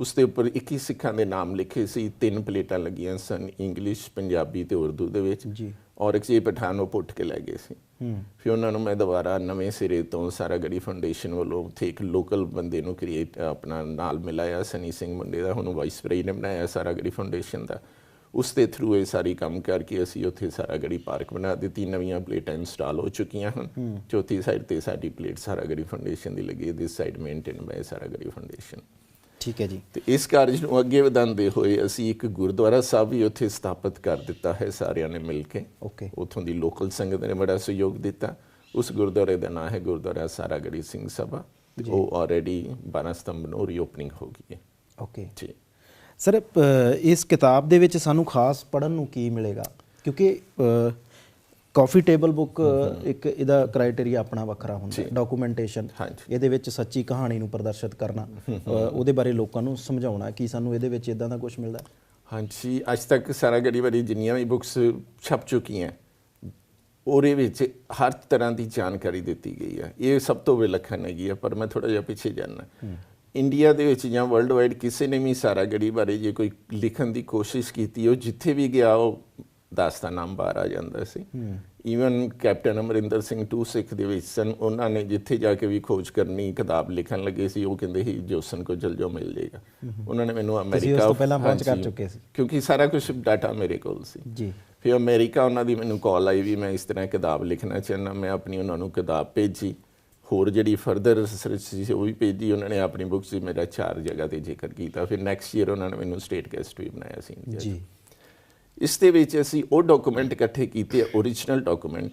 ਉਸ ਦੇ ਉੱਪਰ 21 ਸਿੱਖਾਂ ਦੇ ਨਾਮ ਲਿਖੇ ਸੀ ਤਿੰਨ ਪਲੇਟਾਂ ਲੱਗੀਆਂ ਸਨ ਇੰਗਲਿਸ਼ ਪੰਜਾਬੀ ਤੇ ਉਰਦੂ ਦੇ ਵਿੱਚ। ਜੀ। ਔਰੰਗਜ਼ੇਬ ਪਠਾਨ ਉਹ ਪੁੱਟ ਕੇ ਲੈ ਗਏ ਸੀ। ਫਿਰ ਉਹਨਾਂ ਨੂੰ ਮੈਂ ਦੁਬਾਰਾ ਨਵੇਂ ਸਿਰੇ ਤੋਂ ਸਾਰਾਗੜੀ ਫਾਊਂਡੇਸ਼ਨ ਵੱਲੋਂ ਉੱਥੇ ਇੱਕ ਲੋਕਲ ਬੰਦੇ ਨੂੰ ਕ੍ਰੀਏਟ ਆਪਣਾ ਨਾਲ ਮਿਲਾਇਆ ਸਨੀ ਸਿੰਘ ਮੁੰਡੇ ਦਾ ਹੁਣ ਵਾਈਸ ਪ੍ਰੈਜ਼ੀਡੈਂਟ ਬਣਾਇਆ ਸਾਰਾਗੜੀ ਫਾਊਂਡੇਸ਼ਨ ਦਾ। ਉਸ ਦੇ ਥਰੂ ਇਹ ਸਾਰੀ ਕੰਮ ਕਰਕੇ ਅਸੀਂ ਉੱਥੇ ਸਾਰਾਗੜੀ ਪਾਰਕ ਬਣਾ ਦਿੱਤੀ ਨਵੀਆਂ ਪਲੇਟਾਂ ਇੰਸਟਾਲ ਹੋ ਚੁੱਕੀਆਂ ਹਨ। ਚੌਥੀ ਸਾਈਡ ਤੇ ਸਾਡੀ ਪਲੇਟ ਸਾਰਾਗੜੀ ਫਾਊਂਡੇਸ਼ਨ ਦੀ ਲੱਗੀ ਹੈ this side maintain by Saragarhi foundation ਠੀਕ ਹੈ ਜੀ। ਤੇ ਇਸ ਕਾਰਜ ਨੂੰ ਅੱਗੇ ਵਧਾਉਂਦੇ ਹੋਏ ਅਸੀਂ ਇੱਕ ਗੁਰਦੁਆਰਾ ਸਾਹਿਬ ਵੀ ਉੱਥੇ ਸਥਾਪਿਤ ਕਰ ਦਿੱਤਾ ਹੈ ਸਾਰਿਆਂ ਨੇ ਮਿਲ ਕੇ। ਓਕੇ। ਉਥੋਂ ਦੀ ਲੋਕਲ ਸੰਗਤ ਨੇ ਬੜਾ ਸਹਿਯੋਗ ਦਿੱਤਾ। ਉਸ ਗੁਰਦੁਆਰੇ ਦਾ ਨਾਮ ਹੈ ਗੁਰਦੁਆਰਾ ਸਾਰਾਗੜੀ ਸਿੰਘ ਸਭਾ। ਉਹ ਆਲਰੇਡੀ 12 ਸਤੰਬਰ ਨੂੰ ਰੀਓਪਨਿੰਗ ਹੋ ਗਈ ਹੈ। ਓਕੇ। ਜੀ। ਸਰ ਇਸ ਕਿਤਾਬ ਦੇ ਵਿੱਚ ਸਾਨੂੰ ਖਾਸ ਪੜਨ ਨੂੰ ਕੀ ਮਿਲੇਗਾ? ਕਿਉਂਕਿ ਕਾਫੀ ਟੇਬਲ ਬੁੱਕ ਇੱਕ ਇਹਦਾ ਕ੍ਰਾਈਟੇਰੀਆ ਆਪਣਾ ਵੱਖਰਾ ਹੁੰਦਾ ਹੈ ਡਾਕੂਮੈਂਟੇਸ਼ਨ। ਇਹਦੇ ਵਿੱਚ ਸੱਚੀ ਕਹਾਣੀ ਨੂੰ ਪ੍ਰਦਰਸ਼ਿਤ ਕਰਨਾ ਉਹਦੇ ਬਾਰੇ ਲੋਕਾਂ ਨੂੰ ਸਮਝਾਉਣਾ ਕਿ ਸਾਨੂੰ ਇਹਦੇ ਵਿੱਚ ਇਦਾਂ ਦਾ ਕੁਝ ਮਿਲਦਾ? ਹਾਂਜੀ ਅੱਜ ਤੱਕ ਸਾਰਾਗੜੀ ਵਾਲੀ ਜਿੰਨੀਆਂ ਵੀ ਬੁੱਕਸ ਛਪ ਚੁੱਕੀਆਂ ਉਹਦੇ ਵਿੱਚ ਹਰ ਤਰ੍ਹਾਂ ਦੀ ਜਾਣਕਾਰੀ ਦਿੱਤੀ ਗਈ ਹੈ। ਇਹ ਸਭ ਤੋਂ ਵਿਲੱਖਣ ਹੈਗੀ ਹੈ ਪਰ ਮੈਂ ਥੋੜਾ ਜਿਹਾ ਪਿੱਛੇ ਜਾਣਾ। ਇੰਡੀਆ ਦੇ ਵਿੱਚ ਜਾਂ ਵਰਲਡ ਵਾਈਡ ਕਿਸੇ ਨੇ ਵੀ ਸਾਰਾਗੜੀ ਬਾਰੇ ਜੇ ਕੋਈ ਲਿਖਣ ਦੀ ਕੋਸ਼ਿਸ਼ ਕੀਤੀ ਉਹ ਜਿੱਥੇ ਵੀ ਗਿਆ ਉਹ ਦਾਸਤਾਨ ਨਾਮ ਬਾਹਰ ਆ ਜਾਂਦਾ ਸੀ। Even captain Amarinder Singh too Sikh ਦੇ ਵਿੱਚ ਸਨ ਉਹਨਾਂ ਨੇ ਜਿੱਥੇ ਜਾ ਕੇ ਵੀ ਖੋਜ ਕਰਨੀ ਕਿਤਾਬ ਲਿਖਣ ਲੱਗੇ ਸੀ ਉਹ ਕਹਿੰਦੇ ਸੀ ਜੋਸਨ ਕੋ ਜਲ ਜੋ ਮਿਲ ਜਾਏਗਾ। ਉਹਨਾਂ ਨੇ ਮੈਨੂੰ ਉਸ ਅਮਰੀਕਾ ਤੋਂ ਪਹਿਲਾਂ ਪਹੁੰਚ ਕਰ ਚੁੱਕੇ ਸੀ। ਕਿਉਂਕਿ ਸਾਰਾ ਕੁਝ ਡਾਟਾ ਮੇਰੇ ਕੋਲ ਸੀ। ਜੀ। ਫਿਰ ਅਮਰੀਕਾ ਉਹਨਾਂ ਦੀ ਮੈਨੂੰ ਕਾਲ ਆਈ ਵੀ ਮੈਂ ਇਸ ਤਰ੍ਹਾਂ ਕਿਤਾਬ ਲਿਖਣਾ ਚਾਹੁੰਦਾ ਮੈਂ ਆਪਣੀ ਉਹਨਾਂ ਨੂੰ ਕਿਤਾਬ ਭੇਜੀ। ਹੋਰ ਜਿਹੜੀ ਫਰਦਰ ਰਿਸਰਚ ਸੀ ਉਹ ਵੀ ਭੇਜੀ। ਉਹਨਾਂ ਨੇ ਆਪਣੀ ਬੁੱਕ 'ਚ ਮੇਰਾ ਚਾਰ ਜਗ੍ਹਾ ਤੇ ਜ਼ਿਕਰ ਕੀਤਾ। ਫਿਰ ਨੈਕਸਟ ਈਅਰ ਉਹਨਾਂ ਨੇ ਮੈਨੂੰ ਸਟੇਟ ਗੈਸਟ ਵੀ ਬਣਾਇਆ ਸੀ। ਜੀ। ਇਸ ਦੇ ਵਿੱਚ ਅਸੀਂ ਉਹ ਡਾਕੂਮੈਂਟ ਇਕੱਠੇ ਕੀਤੇ origignal ਡਾਕੂਮੈਂਟ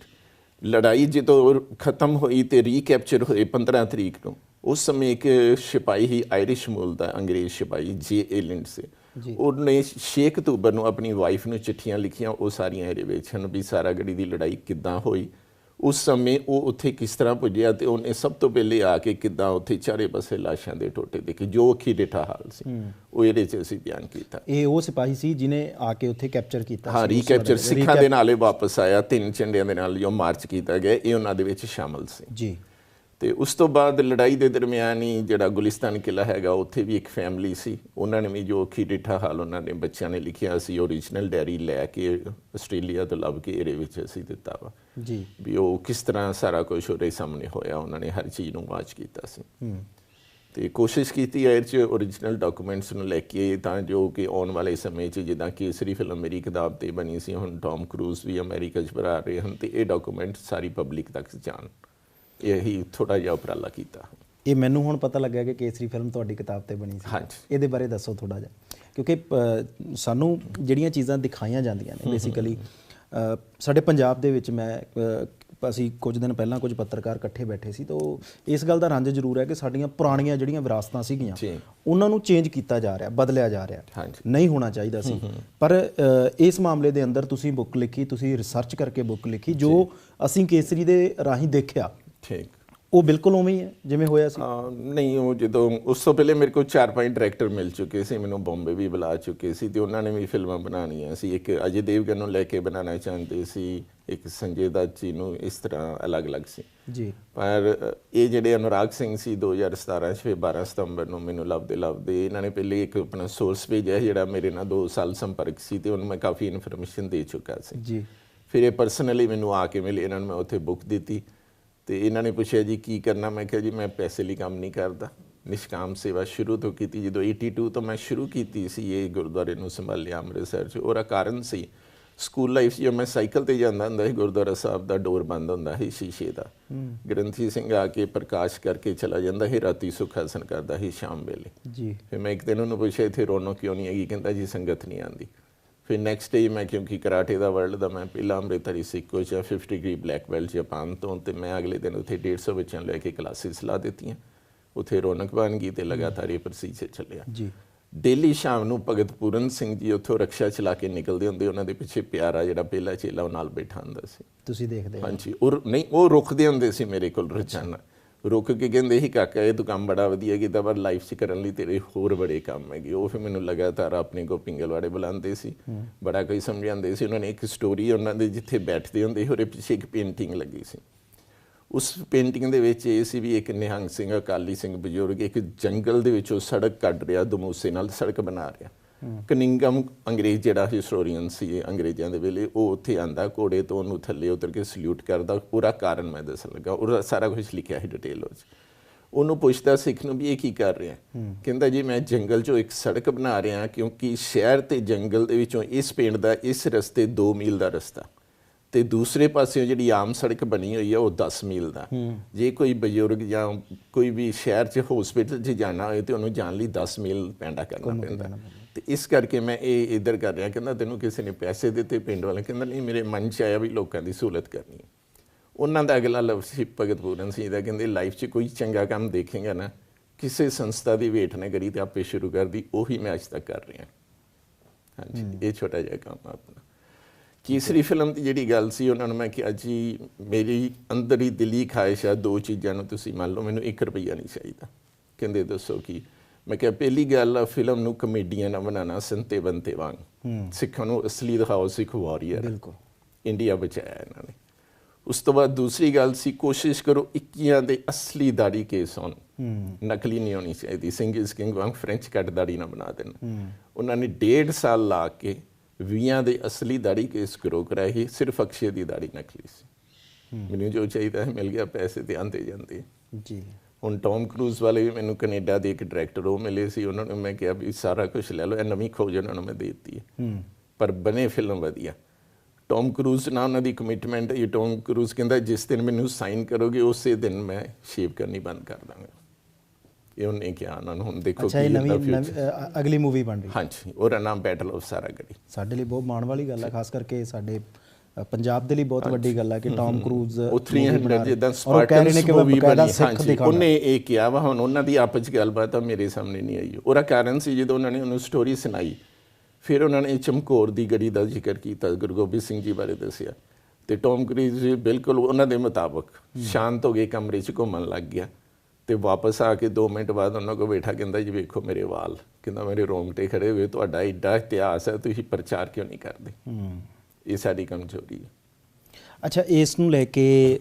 ਲੜਾਈ ਜਦੋਂ ਖਤਮ ਹੋਈ ਤੇ ਰੀਕੈਪਚਰ ਹੋਏ 15 ਤਰੀਕ ਨੂੰ ਉਸ ਸਮੇਂ ਇੱਕ ਸਿਪਾਹੀ ਹੀ ਆਇਰਿਸ਼ ਮੂਲ ਦਾ ਅੰਗਰੇਜ਼ ਸਿਪਾਹੀ ਜੇ ਏ ਲਿੰਡਸੇ ਉਹਨੇ 6 ਅਕਤੂਬਰ ਨੂੰ ਆਪਣੀ ਵਾਈਫ ਨੂੰ ਚਿੱਠੀਆਂ ਲਿਖੀਆਂ ਉਹ ਸਾਰੀਆਂ ਇਹਦੇ ਵਿੱਚ ਹਨ ਵੀ ਸਾਰਾਗੜੀ ਦੀ ਲੜਾਈ ਕਿੱਦਾਂ ਹੋਈ। ਉਸ ਸਮੇਂ ਉਹ ਉੱਥੇ ਕਿਸ ਤਰ੍ਹਾਂ ਪੁੱਜਿਆ ਤੇ ਉਹਨੇ ਸਭ ਤੋਂ ਪਹਿਲੇ ਆ ਕੇ ਕਿੱਦਾਂ ਉੱਥੇ ਚਾਰੇ ਪਾਸੇ ਲਾਸ਼ਾਂ ਦੇ ਟੋਟੇ ਦੇਖੇ ਜੋ ਅੱਖੀ ਡਿਠਾ ਹਾਲ ਸੀ। ਉਹ ਇਹਦੇ 'ਚ ਅਸੀਂ ਬਿਆਨ ਕੀਤਾ। ਇਹ ਉਹ ਸਿਪਾਹੀ ਸੀ ਜਿਨੇ ਆ ਕੇ ਉੱਥੇ ਕੈਪਚਰ ਕੀਤਾ ਹਾਂ ਰੀਕੈਪਚਰ। ਸਿੱਖਾਂ ਦੇ ਨਾਲੇ ਵਾਪਸ ਆਇਆ ਤਿੰਨ ਝੰਡਿਆਂ ਦੇ ਨਾਲ ਜੋ ਮਾਰਚ ਕੀਤਾ ਗਿਆ ਇਹ ਉਹਨਾਂ ਦੇ ਵਿੱਚ ਸ਼ਾਮਲ ਸੀ। ਜੀ। ਤੇ ਉਸ ਤੋਂ ਬਾਅਦ ਲੜਾਈ ਦੇ ਦਰਮਿਆਨ ਹੀ ਜਿਹੜਾ ਗੁਲਿਸਤਾਨ ਕਿਲਾ ਹੈਗਾ ਉੱਥੇ ਵੀ ਇੱਕ ਫੈਮਿਲੀ ਸੀ। ਉਹਨਾਂ ਨੇ ਵੀ ਜੋ ਅੱਖੀ ਡਿੱਠਾ ਹਾਲ ਉਹਨਾਂ ਨੇ ਬੱਚਿਆਂ ਨੇ ਲਿਖਿਆ ਸੀ ਓਰੀਜਨਲ ਡੈਰੀ ਲੈ ਕੇ ਆਸਟ੍ਰੇਲੀਆ ਤੋਂ ਲੱਭ ਕੇ ਇਹਦੇ ਵਿੱਚ ਅਸੀਂ ਦਿੱਤਾ ਵਾ। ਜੀ। ਵੀ ਉਹ ਕਿਸ ਤਰ੍ਹਾਂ ਸਾਰਾ ਕੁਝ ਉਹਦੇ ਸਾਹਮਣੇ ਹੋਇਆ ਉਹਨਾਂ ਨੇ ਹਰ ਚੀਜ਼ ਨੂੰ ਵਾਚ ਕੀਤਾ ਸੀ। ਹੂੰ। ਤੇ ਕੋਸ਼ਿਸ਼ ਕੀਤੀ ਹੈ ਇਹ 'ਚ origignal ਡਾਕੂਮੈਂਟਸ ਨੂੰ ਲੈ ਕੇ ਤਾਂ ਜੋ ਕਿ ਆਉਣ ਵਾਲੇ ਸਮੇਂ 'ਚ ਜਿੱਦਾਂ ਕੇਸਰੀ ਫਿਲਮ ਮੇਰੀ ਕਿਤਾਬ ਤੇ ਬਣੀ ਸੀ ਹੁਣ ਟੌਮ ਕਰੂਜ਼ ਵੀ ਅਮਰੀਕਾ 'ਚ ਬਣਾ ਰਹੇ ਹਨ ਤੇ ਇਹ ਡਾਕੂਮੈਂਟ ਸਾਰੀ ਪਬਲਿਕ ਤੱਕ ਜਾਣ। ਇਹੀ ਥੋੜਾ ਜਿਹਾ ਉਪਰਾਲਾ ਕੀਤਾ। ਇਹ ਮੈਨੂੰ ਹੁਣ ਪਤਾ ਲੱਗਿਆ ਕਿ ਕੇਸਰੀ ਫਿਲਮ ਤੁਹਾਡੀ ਕਿਤਾਬ ਤੇ ਬਣੀ ਸੀ। ਹਾਂਜੀ। ਇਹਦੇ ਬਾਰੇ ਦੱਸੋ ਥੋੜਾ ਜਿਹਾ। ਕਿਉਂਕਿ ਸਾਨੂੰ ਜਿਹੜੀਆਂ ਚੀਜ਼ਾਂ ਦਿਖਾਈਆਂ ਜਾਂਦੀਆਂ ਨੇ ਬੇਸਿਕਲੀ ਸਾਡੇ ਪੰਜਾਬ ਦੇ ਵਿੱਚ ਮੈਂ ਅਸੀਂ ਕੁਝ ਦਿਨ ਪਹਿਲਾਂ ਕੁਝ ਪੱਤਰਕਾਰ ਇਕੱਠੇ ਬੈਠੇ ਸੀ ਤਾਂ ਉਹ ਇਸ ਗੱਲ ਦਾ ਰੰਜ ਜ਼ਰੂਰ ਹੈ ਕਿ ਸਾਡੀਆਂ ਪੁਰਾਣੀਆਂ ਜਿਹੜੀਆਂ ਵਿਰਾਸਤਾਂ ਸੀਗੀਆਂ। ਉਹਨਾਂ ਨੂੰ ਚੇਂਜ ਕੀਤਾ ਜਾ ਰਿਹਾ ਬਦਲਿਆ ਜਾ ਰਿਹਾ। ਨਹੀਂ ਹੋਣਾ ਚਾਹੀਦਾ ਸੀ। ਪਰ ਇਸ ਮਾਮਲੇ ਦੇ ਅੰਦਰ ਤੁਸੀਂ ਬੁੱਕ ਲਿਖੀ ਤੁਸੀਂ ਰਿਸਰਚ ਕਰਕੇ ਬੁੱਕ ਲਿਖੀ ਜੋ। ਅਸੀਂ ਕੇਸਰੀ ਦੇ ਰਾਹੀਂ ਦੇਖਿਆ। ਠੀਕ। ਉਹ ਬਿਲਕੁਲ ਉਵੇਂ ਹੀ ਹੈ ਜਿਵੇਂ ਹੋਇਆ ਸੀ। ਨਹੀਂ ਉਹ ਜਦੋਂ ਉਸ ਤੋਂ ਪਹਿਲੇ ਮੇਰੇ ਕੋਲ ਚਾਰ ਪੰਜ ਡਾਇਰੈਕਟਰ ਮਿਲ ਚੁੱਕੇ ਸੀ ਮੈਨੂੰ ਬੰਬੇ ਵੀ ਬੁਲਾ ਚੁੱਕੇ ਸੀ ਤੇ ਉਹਨਾਂ ਨੇ ਵੀ ਫਿਲਮਾਂ ਬਣਾਉਣੀਆਂ ਸੀ। ਇੱਕ ਅਜੇ ਦੇਵਗਨ ਨੂੰ ਲੈ ਕੇ ਬਣਾਉਣਾ ਚਾਹੁੰਦੇ ਸੀ ਇੱਕ ਸੰਜੇ ਦੱਤ ਜੀ ਨੂੰ ਇਸ ਤਰ੍ਹਾਂ ਅਲੱਗ-ਅਲੱਗ ਸੀ। ਜੀ। ਪਰ ਇਹ ਜਿਹੜੇ ਅਨੁਰਾਗ ਸਿੰਘ ਸੀ 2017 ਚ ਫਿਰ 12 ਸਤੰਬਰ ਨੂੰ ਮੈਨੂੰ ਲੱਭਦੇ ਲੱਭਦੇ ਇਹਨਾਂ ਨੇ ਪਹਿਲੇ ਇੱਕ ਆਪਣਾ ਸੋਰਸ ਭੇਜਿਆ ਜਿਹੜਾ ਮੇਰੇ ਨਾਲ 2 ਸਾਲ ਸੰਪਰਕ ਸੀ ਤੇ ਉਹਨੂੰ ਮੈਂ ਕਾਫੀ ਇਨਫੋਰਮੇਸ਼ਨ ਦੇ ਚੁੱਕਾ ਸੀ। ਜੀ। ਫਿਰ ਇਹ ਪਰਸਨਲੀ ਮੈਨੂੰ ਆ ਕੇ ਮਿਲੇ ਇਹਨਾਂ ਨੂੰ ਮੈਂ ਉੱਥੇ ਬੁੱਕ ਦਿੱਤੀ। ਤੇ ਇਹਨਾਂ ਨੇ ਪੁੱਛਿਆ ਜੀ ਕੀ ਕਰਨਾ? ਮੈਂ ਕਿਹਾ ਜੀ ਮੈਂ ਪੈਸੇ ਲਈ ਕੰਮ ਨਹੀਂ ਕਰਦਾ। ਨਿਸ਼ਕਾਮ ਸੇਵਾ ਸ਼ੁਰੂ ਤੋਂ ਕੀਤੀ। ਜਦੋਂ 82 ਤੋਂ ਮੈਂ ਸ਼ੁਰੂ ਕੀਤੀ ਸੀ ਇਹ ਗੁਰਦੁਆਰੇ ਨੂੰ ਸੰਭਾਲਿਆ ਅੰਮ੍ਰਿਤਸਰ 'ਚ ਉਹਦਾ ਕਾਰਨ ਸੀ ਸਕੂਲ ਲਾਈਫ 'ਚ ਮੈਂ ਸਾਈਕਲ ਤੇ ਜਾਂਦਾ ਹੁੰਦਾ ਸੀ ਗੁਰਦੁਆਰਾ ਸਾਹਿਬ ਦਾ ਡੋਰ ਬੰਦ ਹੁੰਦਾ ਸੀ ਸ਼ੀਸ਼ੇ ਦਾ। ਗ੍ਰੰਥੀ ਸਿੰਘ ਆ ਕੇ ਪ੍ਰਕਾਸ਼ ਕਰਕੇ ਚਲਾ ਜਾਂਦਾ ਸੀ ਰਾਤੀ ਸੁੱਖ ਆਸਨ ਕਰਦਾ ਸੀ ਸ਼ਾਮ ਵੇਲੇ। ਜੀ। ਫਿਰ ਮੈਂ ਇੱਕ ਦਿਨ ਉਹਨੂੰ ਪੁੱਛਿਆ ਇੱਥੇ ਰੌਣਕ ਕਿਉਂ ਨਹੀਂ ਹੈਗੀ? ਕਹਿੰਦਾ ਜੀ ਸੰਗਤ ਨਹੀਂ ਆਂਦੀ ਫਿਰ ਨੈਕਸਟ ਡੇ ਮੈਂ ਕਿਉਂਕਿ ਕਰਾਟੇ ਦਾ ਵਰਲਡ ਦਾ ਮੈਂ ਪਹਿਲਾ ਅੰਮ੍ਰਿਤਧਾਰੀ ਸਿੱਖ ਕੋਚ ਆ 50 ਡਿਗਰੀ ਬਲੈਕ ਬੈਲਟ ਜਾਪਾਨ ਤੋਂ ਤੇ ਮੈਂ ਅਗਲੇ ਦਿਨ ਉੱਥੇ 150 ਬੱਚਿਆਂ ਲੈ ਕੇ ਕਲਾਸਿਸ ਲਾ ਦਿੱਤੀਆਂ। ਉੱਥੇ ਰੌਣਕ ਬਣ ਗਈ ਤੇ ਲਗਾਤਾਰ ਇਹ ਪ੍ਰੋਸੀਜਰ ਚੱਲਿਆ। ਜੀ। ਡੇਲੀ ਸ਼ਾਮ ਨੂੰ ਭਗਤ ਪੂਰਨ ਸਿੰਘ ਜੀ ਉੱਥੋਂ ਰਕਸ਼ਾ ਚਲਾ ਕੇ ਨਿਕਲਦੇ ਹੁੰਦੇ ਉਹਨਾਂ ਦੇ ਪਿੱਛੇ ਪਿਆਰਾ ਜਿਹੜਾ ਪਹਿਲਾ ਚੇਲਾ ਉਹ ਨਾਲ ਬੈਠਾ ਹੁੰਦਾ ਸੀ। ਤੁਸੀਂ ਦੇਖਦੇ ਹੋ। ਹਾਂਜੀ ਉਹ ਨਹੀਂ ਉਹ ਰੁਕਦੇ ਹੁੰਦੇ ਸੀ ਮੇਰੇ ਕੋਲ ਰੋਜ਼ਾਨਾ। ਰੁਕ ਕੇ ਕਹਿੰਦੇ ਸੀ ਕਾਕਾ ਇਹ ਤੂੰ ਕੰਮ ਬੜਾ ਵਧੀਆ ਕੀਤਾ ਪਰ ਲਾਈਫ 'ਚ ਕਰਨ ਲਈ ਤੇਰੇ ਹੋਰ ਬੜੇ ਕੰਮ ਹੈਗੇ। ਉਹ ਫਿਰ ਮੈਨੂੰ ਲਗਾਤਾਰ ਆਪਣੇ ਕੋ ਪਿੰਗਲਵਾੜੇ ਬੁਲਾਉਂਦੇ ਸੀ। ਬੜਾ ਕੋਈ ਸਮਝਾਉਂਦੇ ਸੀ। ਉਹਨਾਂ ਨੇ ਇੱਕ ਸਟੋਰੀ ਉਹਨਾਂ ਦੇ ਜਿੱਥੇ ਬੈਠਦੇ ਹੁੰਦੇ ਉਹਦੇ ਪਿੱਛੇ ਇੱਕ ਪੇਂਟਿੰਗ ਲੱਗੀ ਸੀ। ਉਸ ਪੇਂਟਿੰਗ ਦੇ ਵਿੱਚ ਇਹ ਸੀ ਵੀ ਇੱਕ ਨਿਹੰਗ ਸਿੰਘ ਅਕਾਲੀ ਸਿੰਘ ਬਜ਼ੁਰਗ ਇੱਕ ਜੰਗਲ ਦੇ ਵਿੱਚੋਂ ਸੜਕ ਕੱਢ ਰਿਹਾ ਦਮੂਸੇ ਨਾਲ ਸੜਕ ਬਣਾ ਰਿਹਾ। ਕਨਿੰਗਮ ਅੰਗਰੇਜ਼ ਜਿਹੜਾ ਹਿਸਟੋਰੀਅਨ ਸੀ ਅੰਗਰੇਜ਼ਾਂ ਦੇ ਵੇਲੇ ਉਹ ਉੱਥੇ ਆਂਦਾ ਘੋੜੇ ਤੋਂ ਉਹਨੂੰ ਥੱਲੇ ਉਤਰ ਕੇ ਸਲੂਟ ਕਰਦਾ। ਪੂਰਾ ਕਾਰਨ ਮੈਂ ਦੱਸਣ ਲੱਗਾ। ਉਹਦਾ ਸਾਰਾ ਕੁਝ ਲਿਖਿਆ ਹੈ ਡਿਟੇਲ ਵਿੱਚ। ਉਹਨੂੰ ਪੁੱਛਦਾ ਸਿੱਖ ਨੂੰ ਵੀ ਇਹ ਕੀ ਕਰ ਰਿਹਾ? ਕਹਿੰਦਾ ਜੀ ਮੈਂ ਜੰਗਲ 'ਚੋਂ ਇੱਕ ਸੜਕ ਬਣਾ ਰਿਹਾ ਕਿਉਂਕਿ ਸ਼ਹਿਰ ਤੇ ਜੰਗਲ ਦੇ ਵਿੱਚੋਂ ਇਸ ਪਿੰਡ ਦਾ ਇਸ ਰਸਤੇ 2 ਮੀਲ ਦਾ ਰਸਤਾ। ਤੇ ਦੂਸਰੇ ਪਾਸਿਓਂ ਜਿਹੜੀ ਆਮ ਸੜਕ ਬਣੀ ਹੋਈ ਹੈ ਉਹ 10 ਮੀਲ ਦਾ। ਜੇ ਕੋਈ ਬਜ਼ੁਰਗ ਜਾਂ ਕੋਈ ਵੀ ਸ਼ਹਿਰ 'ਚ ਹਸਪੀਟਲ 'ਚ ਜਾਣਾ ਹੋਏ ਤੇ ਉਹਨੂੰ ਜਾਣ ਲਈ 10 ਮੀਲ ਪੈਂਡਾ ਕਰਨਾ ਪੈਂਦਾ। ਤੇ ਇਸ ਕਰਕੇ ਮੈਂ ਇਹ ਇਧਰ ਕਰ ਰਿਹਾ ਕਹਿੰਦਾ ਤੈਨੂੰ ਕਿਸੇ ਨੇ ਪੈਸੇ ਦਿੱਤੇ ਪਿੰਡ ਵਾਲੇ ਕਹਿੰਦਾ ਨਹੀਂ ਮੇਰੇ ਮਨ 'ਚ ਆਇਆ ਵੀ ਲੋਕਾਂ ਦੀ ਸਹੂਲਤ ਕਰਨੀ ਹੈ। ਉਹਨਾਂ ਦਾ ਅਗਲਾ ਲਫ਼ਜ਼ ਸੀ ਭਗਤ ਪੂਰਨ ਸਿੰਘ ਦਾ ਕਹਿੰਦੇ ਲਾਈਫ 'ਚ ਕੋਈ ਚੰਗਾ ਕੰਮ ਦੇਖੇਗਾ ਨਾ ਕਿਸੇ ਸੰਸਥਾ ਦੀ ਵੇਟ ਨਾ ਕਰੀ ਤੇ ਆਪੇ ਸ਼ੁਰੂ ਕਰ ਦੀ ਉਹੀ ਮੈਂ ਅੱਜ ਤੱਕ ਕਰ ਰਿਹਾ। ਹਾਂਜੀ ਇਹ ਛੋਟਾ ਜਿਹਾ ਕੰਮ ਆਪਣਾ। ਤੀਸਰੀ ਫਿਲਮ ਦੀ ਜਿਹੜੀ ਗੱਲ ਸੀ ਉਹਨਾਂ ਨੂੰ ਮੈਂ ਕਿਹਾ ਜੀ ਮੇਰੀ ਅੰਦਰੀ ਦਿਲੀ ਖਾਹਿਸ਼ ਆ ਦੋ ਚੀਜ਼ਾਂ ਨੂੰ ਤੁਸੀਂ ਮੰਨ ਲਓ ਮੈਨੂੰ 1 ਰੁਪਈਆ ਨਹੀਂ ਚਾਹੀਦਾ। ਕਹਿੰਦੇ ਦੱਸੋ ਕੀ? ਮੈਂ ਕਿਹਾ ਪਹਿਲੀ ਗੱਲ ਆ ਫਿਲਮ ਨੂੰ ਕਮੇਡੀਆਂ ਨਾਲ ਬਣਾਉਣਾ ਸੰਤੇ ਬੰਤੇ ਵਾਂਗ। ਸਿੱਖਾਂ ਨੂੰ ਅਸਲੀ ਦਿਖਾਓ ਸਿੱਖ ਵਾਰੀਅਰ ਬਿਲਕੁਲ। ਇੰਡੀਆ ਬਚਾਇਆ ਇਹਨਾਂ ਨੇ। ਉਸ ਤੋਂ ਬਾਅਦ ਦੂਸਰੀ ਗੱਲ ਸੀ ਕੋਸ਼ਿਸ਼ ਕਰੋ 21 ਦੇ ਅਸਲੀ ਦਾੜੀ ਕੇਸ ਹੋਣ। ਨਕਲੀ ਨਹੀਂ ਹੋਣੀ ਚਾਹੀਦੀ। ਸਿੰਗਲ ਕਿੰਗ ਵਾਂਗ ਫ੍ਰੈਂਚ ਕੱਟ ਦਾੜੀ ਨਾ ਬਣਾ ਦੇਣ। ਉਹਨਾਂ ਨੇ ਡੇਢ ਸਾਲ ਲਾ ਕੇ 20 ਦੇ ਅਸਲੀ ਦਾੜੀ ਕੇਸ ਕਰੋ ਕਰਾਈ। ਸਿਰਫ ਅਕਸ਼ੇ ਦੀ ਦਾੜੀ ਨਕਲੀ ਸੀ। ਮੈਨੂੰ ਜੋ ਚਾਹੀਦਾ ਹੈ ਮਿਲ ਗਿਆ ਪੈਸੇ ਤੇ ਆਂਦੇ ਜਾਂਦੇ। ਜੀ। ਹੁਣ ਟੌਮ ਕਰੂਜ਼ ਵਾਲੇ ਵੀ ਮੈਨੂੰ ਕੈਨੇਡਾ ਦੇ ਇੱਕ ਡਾਇਰੈਕਟਰ ਉਹ ਮਿਲੇ ਸੀ ਉਹਨਾਂ ਨੂੰ ਮੈਂ ਕਿਹਾ ਵੀ ਸਾਰਾ ਕੁਝ ਲੈ ਲਓ ਇਹ ਨਵੀਂ ਖੋਜ ਉਹਨਾਂ ਨੂੰ ਮੈਂ ਦੇ ਦਿੱਤੀ ਹੈ। ਪਰ ਬਨੇ ਫਿਲਮ ਵਧੀਆ। ਟੌਮ ਕਰੂਜ਼ ਨਾਲ ਉਹਨਾਂ ਦੀ ਕਮਿਟਮੈਂਟ ਹੈ ਟੌਮ ਕਰੂਜ਼ ਕਹਿੰਦਾ ਜਿਸ ਦਿਨ ਮੈਨੂੰ ਸਾਈਨ ਕਰੋਗੇ ਉਸੇ ਦਿਨ ਮੈਂ ਸ਼ੇਵ ਕਰਨੀ ਬੰਦ ਕਰ ਦਾਂਗਾ। ਇਹ ਉਹਨੇ ਕਿਹਾ ਉਹਨਾਂ ਨੂੰ ਹੁਣ ਦੇਖੋ ਕੀ ਨਵੀਂ ਅਗਲੀ ਮੂਵੀ ਬਣ ਰਹੀ ਹਾਂਜੀ ਉਹਦਾ ਨਾਮ ਬੈਟਲ ਆਫ ਸਾਰਾਗੜੀ ਸਾਡੇ ਲਈ ਬਹੁਤ ਮਾਣ ਵਾਲੀ ਗੱਲ ਹੈ ਖਾਸ ਕਰਕੇ ਸਾਡੇ ਪੰਜਾਬ ਦੇ ਲਈ ਬਹੁਤ ਵੱਡੀ ਗੱਲ ਹੈ ਕਿ ਟਾਮ ਕਰੂਜ਼ ਉਹ movie ਬਣਾ 300 ਰਹੇ। ਜਿੱਦਾਂ ਸਪਾਰਟਨਸ ਕਿ ਮੂਵੀ ਬਣੀ। ਹਾਂਜੀ ਉਹਨੇ ਇਹ ਕਿਹਾ ਵਾ ਹੁਣ ਉਹਨਾਂ ਦੀ ਆਪਸ ਚ ਗੱਲਬਾਤ ਆ ਮੇਰੇ ਸਾਹਮਣੇ ਨਹੀਂ ਆਈ। ਉਹਦਾ ਕਾਰਨ ਸੀ ਜਦੋਂ ਉਹਨਾਂ ਨੇ ਉਹਨੂੰ ਸਟੋਰੀ ਸੁਣਾਈ ਫਿਰ ਉਹਨਾਂ ਨੇ ਚਮਕੌਰ ਦੀ ਗੜੀ ਦਾ ਜ਼ਿਕਰ ਕੀਤਾ ਗੁਰੂ ਗੋਬਿੰਦ ਸਿੰਘ ਜੀ ਬਾਰੇ ਦੱਸਿਆ। ਤੇ ਟੌਮ ਕਰੂਜ਼ ਜੀ ਬਿਲਕੁਲ ਉਹਨਾਂ ਦੇ ਮੁਤਾਬਕ ਸ਼ਾਂਤ ਹੋ ਗਏ ਕਮਰੇ 'ਚ ਘੁੰਮਣ ਲੱਗ ਗਿਆ। ਤੇ ਵਾਪਸ ਆ ਕੇ 2 ਮਿੰਟ ਬਾਅਦ ਉਹਨਾਂ ਕੋਲ ਬੈਠਾ ਕਹਿੰਦਾ ਜੀ ਵੇਖੋ ਮੇਰੇ ਵਾਲ ਕਹਿੰਦਾ ਮੇਰੇ ਰੋਂਗਟੇ ਖੜੇ ਹੋਏ ਤੁਹਾਡਾ ਏਡਾ ਇਤਿਹਾਸ ਹੈ ਤੁਸੀਂ ਪ੍ਰਚਾਰ ਕਿਉਂ ਨਹੀਂ ਕਰਦੇ? ਹੂੰ। ਇਹ ਸਾਡੀ ਕਮਜ਼ੋਰੀ ਹੈ। ਅੱਛਾ ਇਸ ਨੂੰ ਲੈ ਕੇ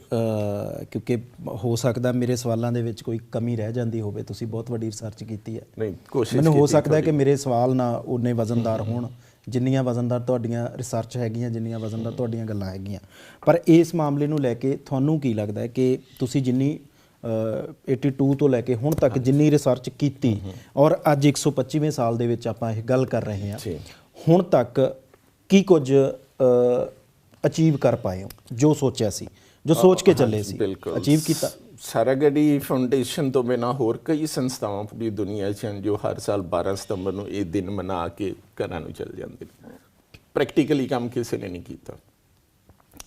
ਕਿਉਂਕਿ ਹੋ ਸਕਦਾ ਮੇਰੇ ਸਵਾਲਾਂ ਦੇ ਵਿੱਚ ਕੋਈ ਕਮੀ ਰਹਿ ਜਾਂਦੀ ਹੋਵੇ ਤੁਸੀਂ ਬਹੁਤ ਵੱਡੀ ਰਿਸਰਚ ਕੀਤੀ ਹੈ। ਨਹੀਂ ਕੋਸ਼ਿਸ਼ ਮੈਨੂੰ ਹੋ ਸਕਦਾ ਹੈ ਕਿ ਮੇਰੇ ਸਵਾਲ ਨਾ ਉਨੇ ਵਜ਼ਨਦਾਰ ਹੋਣ ਜਿੰਨੀਆਂ ਵਜ਼ਨਦਾਰ ਤੁਹਾਡੀਆਂ ਰਿਸਰਚ ਹੈਗੀਆਂ ਜਿੰਨੀਆਂ ਵਜ਼ਨਦਾਰ ਤੁਹਾਡੀਆਂ ਗੱਲਾਂ ਹੈਗੀਆਂ। ਪਰ ਇਸ ਮਾਮਲੇ ਨੂੰ ਲੈ ਕੇ ਤੁਹਾਨੂੰ ਕੀ ਲੱਗਦਾ ਹੈ ਕਿ ਤੁਸੀਂ ਜਿੰਨੀ ਅ, 82 ਤੋਂ ਲੈ ਕੇ ਹੁਣ ਤੱਕ ਜਿੰਨੀ ਰਿਸਰਚ ਕੀਤੀ ਔਰ ਅੱਜ 125ਵੇਂ ਸਾਲ ਦੇ ਵਿੱਚ ਆਪਾਂ ਇਹ ਗੱਲ ਕਰ ਰਹੇ ਹਾਂ। ਹੁਣ ਤੱਕ ਕੀ ਕੁਝ ਅਚੀਵ ਕਰ ਪਾਏ ਹੋ ਜੋ ਸੋਚਿਆ ਸੀ ਜੋ ਸੋਚ ਕੇ ਚੱਲੇ ਸੀ ਅਚੀਵ ਕੀਤਾ। ਸਾਰਾਗੜੀ ਫਾਊਂਡੇਸ਼ਨ ਤੋਂ ਬਿਨਾਂ ਹੋਰ ਕਈ ਸੰਸਥਾਵਾਂ ਪੂਰੀ ਦੁਨੀਆ 'ਚ ਹਨ ਜੋ ਹਰ ਸਾਲ 12 ਸਤੰਬਰ ਨੂੰ ਇਹ ਦਿਨ ਮਨਾ ਕੇ ਘਰਾਂ ਨੂੰ ਚਲ ਜਾਂਦੇ ਨੇ। ਪ੍ਰੈਕਟੀਕਲੀ ਕੰਮ ਕਿਸੇ ਨੇ ਨਹੀਂ ਕੀਤਾ।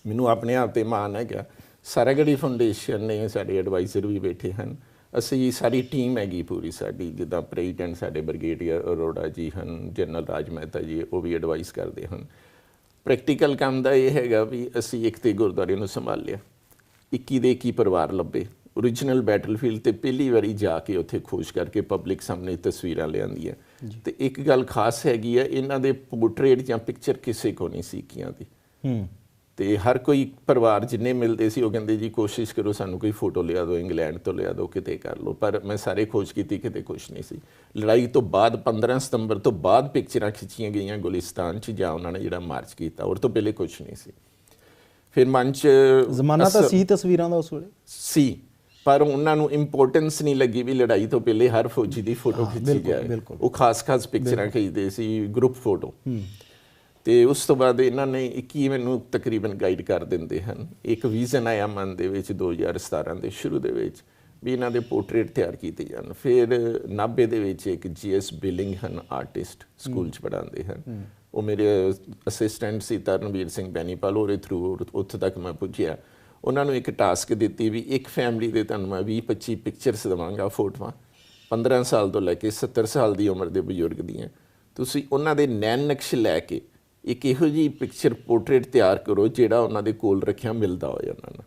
ਮੈਨੂੰ ਆਪਣੇ ਆਪ ਤੇ ਮਾਣ ਹੈਗਾ ਸਾਰਾਗੜੀ ਫਾਊਂਡੇਸ਼ਨ ਨੇ ਸਾਡੇ ਐਡਵਾਈਜ਼ਰ ਵੀ ਬੈਠੇ ਹਨ। ਅਸੀਂ ਸਾਰੀ ਟੀਮ ਹੈਗੀ ਪੂਰੀ ਸਾਡੀ ਜਿੱਦਾਂ ਪ੍ਰੈਜ਼ੀਡੈਂਟ ਸਾਡੇ ਬ੍ਰਿਗੇਡੀਅਰ ਅਰੋੜਾ ਜੀ ਹਨ ਜਨਰਲ ਰਾਜ ਮਹਿਤਾ ਜੀ ਉਹ ਵੀ ਐਡਵਾਈਸ ਕਰਦੇ ਹਨ। ਪ੍ਰੈਕਟੀਕਲ ਕੰਮ ਦਾ ਇਹ ਹੈਗਾ ਵੀ ਅਸੀਂ ਇੱਕ ਤੇ ਗੁਰਦੁਆਰੇ ਨੂੰ ਸੰਭਾਲਿਆ 21 ਦੇ 21 ਪਰਿਵਾਰ ਲੱਭੇ? Origignal battlefield ਤੇ ਪਹਿਲੀ ਵਾਰੀ ਜਾ ਕੇ ਉੱਥੇ ਖੋਜ ਕਰਕੇ ਪਬਲਿਕ ਸਾਹਮਣੇ ਤਸਵੀਰਾਂ ਲਿਆਂਦੀਆਂ। ਤੇ ਇੱਕ ਗੱਲ ਖਾਸ ਹੈਗੀ ਆ ਇਹਨਾਂ ਦੇ ਪੋਰਟਰੇਟ ਜਾਂ ਪਿਕਚਰ ਕਿਸੇ ਕੋ ਨਹੀਂ ਸੀ ਕੀਆਂ ਦੀ। ਹੂੰ। ਤੇ ਹਰ ਕੋਈ ਪਰਿਵਾਰ ਜਿੰਨੇ ਮਿਲਦੇ ਸੀ ਉਹ ਕਹਿੰਦੇ ਜੀ ਕੋਸ਼ਿਸ਼ ਕਰੋ ਸਾਨੂੰ ਕੋਈ ਫੋਟੋ ਲਿਆ ਦਿਓ ਇੰਗਲੈਂਡ ਤੋਂ ਲਿਆ ਦਿਓ ਕਿਤੇ ਕਰ ਲਓ। ਪਰ ਮੈਂ ਸਾਰੇ ਖੋਜ ਕੀਤੀ ਕਿਤੇ ਕੁਝ ਨਹੀਂ ਸੀ। ਲੜਾਈ ਤੋਂ ਬਾਅਦ 15 ਸਤੰਬਰ ਤੋਂ ਬਾਅਦ ਪਿਕਚਰਾਂ ਖਿੱਚੀਆਂ ਗਈਆਂ ਗੁਲਿਸਤਾਨ 'ਚ ਜਾਂ ਉਹਨਾਂ ਨੇ ਜਿਹੜਾ ਮਾਰਚ ਕੀਤਾ ਔਰ ਤੋਂ ਪਹਿਲੇ ਕੁਝ ਨਹੀਂ ਸੀ। ਫਿਰ ਮਨ 'ਚ ਜ਼ਮਾਨਾ ਤਾਂ ਸੀ ਤਸਵੀਰਾਂ ਦਾ ਉਸ ਵੇਲੇ? ਸੀ ਪਰ ਉਹਨਾਂ ਨੂੰ ਇੰਪੋਰਟੈਂਸ ਨਹੀਂ ਲੱਗੀ ਵੀ ਲੜਾਈ ਤੋਂ ਪਹਿਲੇ ਹਰ ਫੌਜੀ ਦੀ ਫੋਟੋ ਖਿੱਚੀ ਜਾਏ। ਉਹ ਖਾਸ-ਖਾਸ ਪਿਕਚਰਾਂ ਖਿੱਚਦੇ ਸੀ ਗਰੁੱਪ ਫੋਟੋ ਤੇ ਉਸ ਤੋਂ ਬਾਅਦ ਇਹਨਾਂ ਨੇ 21 ਮੈਨੂੰ ਤਕਰੀਬਨ ਗਾਈਡ ਕਰ ਦਿੰਦੇ ਹਨ। ਇੱਕ ਵਿਜ਼ਨ ਆਇਆ ਮਨ ਦੇ ਵਿੱਚ 2017 ਦੇ ਸ਼ੁਰੂ ਦੇ ਵਿੱਚ ਵੀ ਇਹਨਾਂ ਦੇ ਪੋਰਟਰੇਟ ਤਿਆਰ ਕੀਤੇ ਜਾਣ। ਫਿਰ 90 ਦੇ ਵਿੱਚ ਇੱਕ ਜੀਐਸ ਬਿਲਿੰਗ ਹਨ ਆਰਟਿਸਟ ਸਕੂਲ ਚ ਪੜਾਉਂਦੇ ਹਨ। ਉਹ ਮੇਰੇ ਅਸਿਸਟੈਂਟ ਸੀ ਤਰਨਵੀਰ ਸਿੰਘ ਬੈਨੀਪਾਲ ਉਹਦੇ ਥਰੂ ਉੱਥੇ ਤੱਕ ਮੈਂ ਪੁੱਜਿਆ। ਉਹਨਾਂ ਨੂੰ ਇੱਕ ਟਾਸਕ ਦਿੱਤੀ ਵੀ ਇੱਕ ਫੈਮਿਲੀ ਦੇ ਤੁਹਾਨੂੰ ਮੈਂ 20 25 ਪਿਕਚਰਸ ਦਵਾਂਗਾ ਫੋਟੋਆਂ। 15 ਸਾਲ ਤੋਂ ਲੈ ਕੇ 70 ਸਾਲ ਦੀ ਉਮਰ ਦੇ ਬਜ਼ੁਰਗ ਦੀਆਂ। ਤੁਸੀਂ ਉਹਨਾਂ ਦੇ ਨੈਣ ਨਕਸ਼ ਲੈ ਕੇ ਇੱਕ ਇਹੋ ਜਿਹੀ ਪਿਕਚਰ ਪੋਰਟਰੇਟ ਤਿਆਰ ਕਰੋ ਜਿਹੜਾ ਉਹਨਾਂ ਦੇ ਕੋਲ ਰੱਖਿਆ ਮਿਲਦਾ ਹੋਏ ਉਹਨਾਂ ਨੂੰ।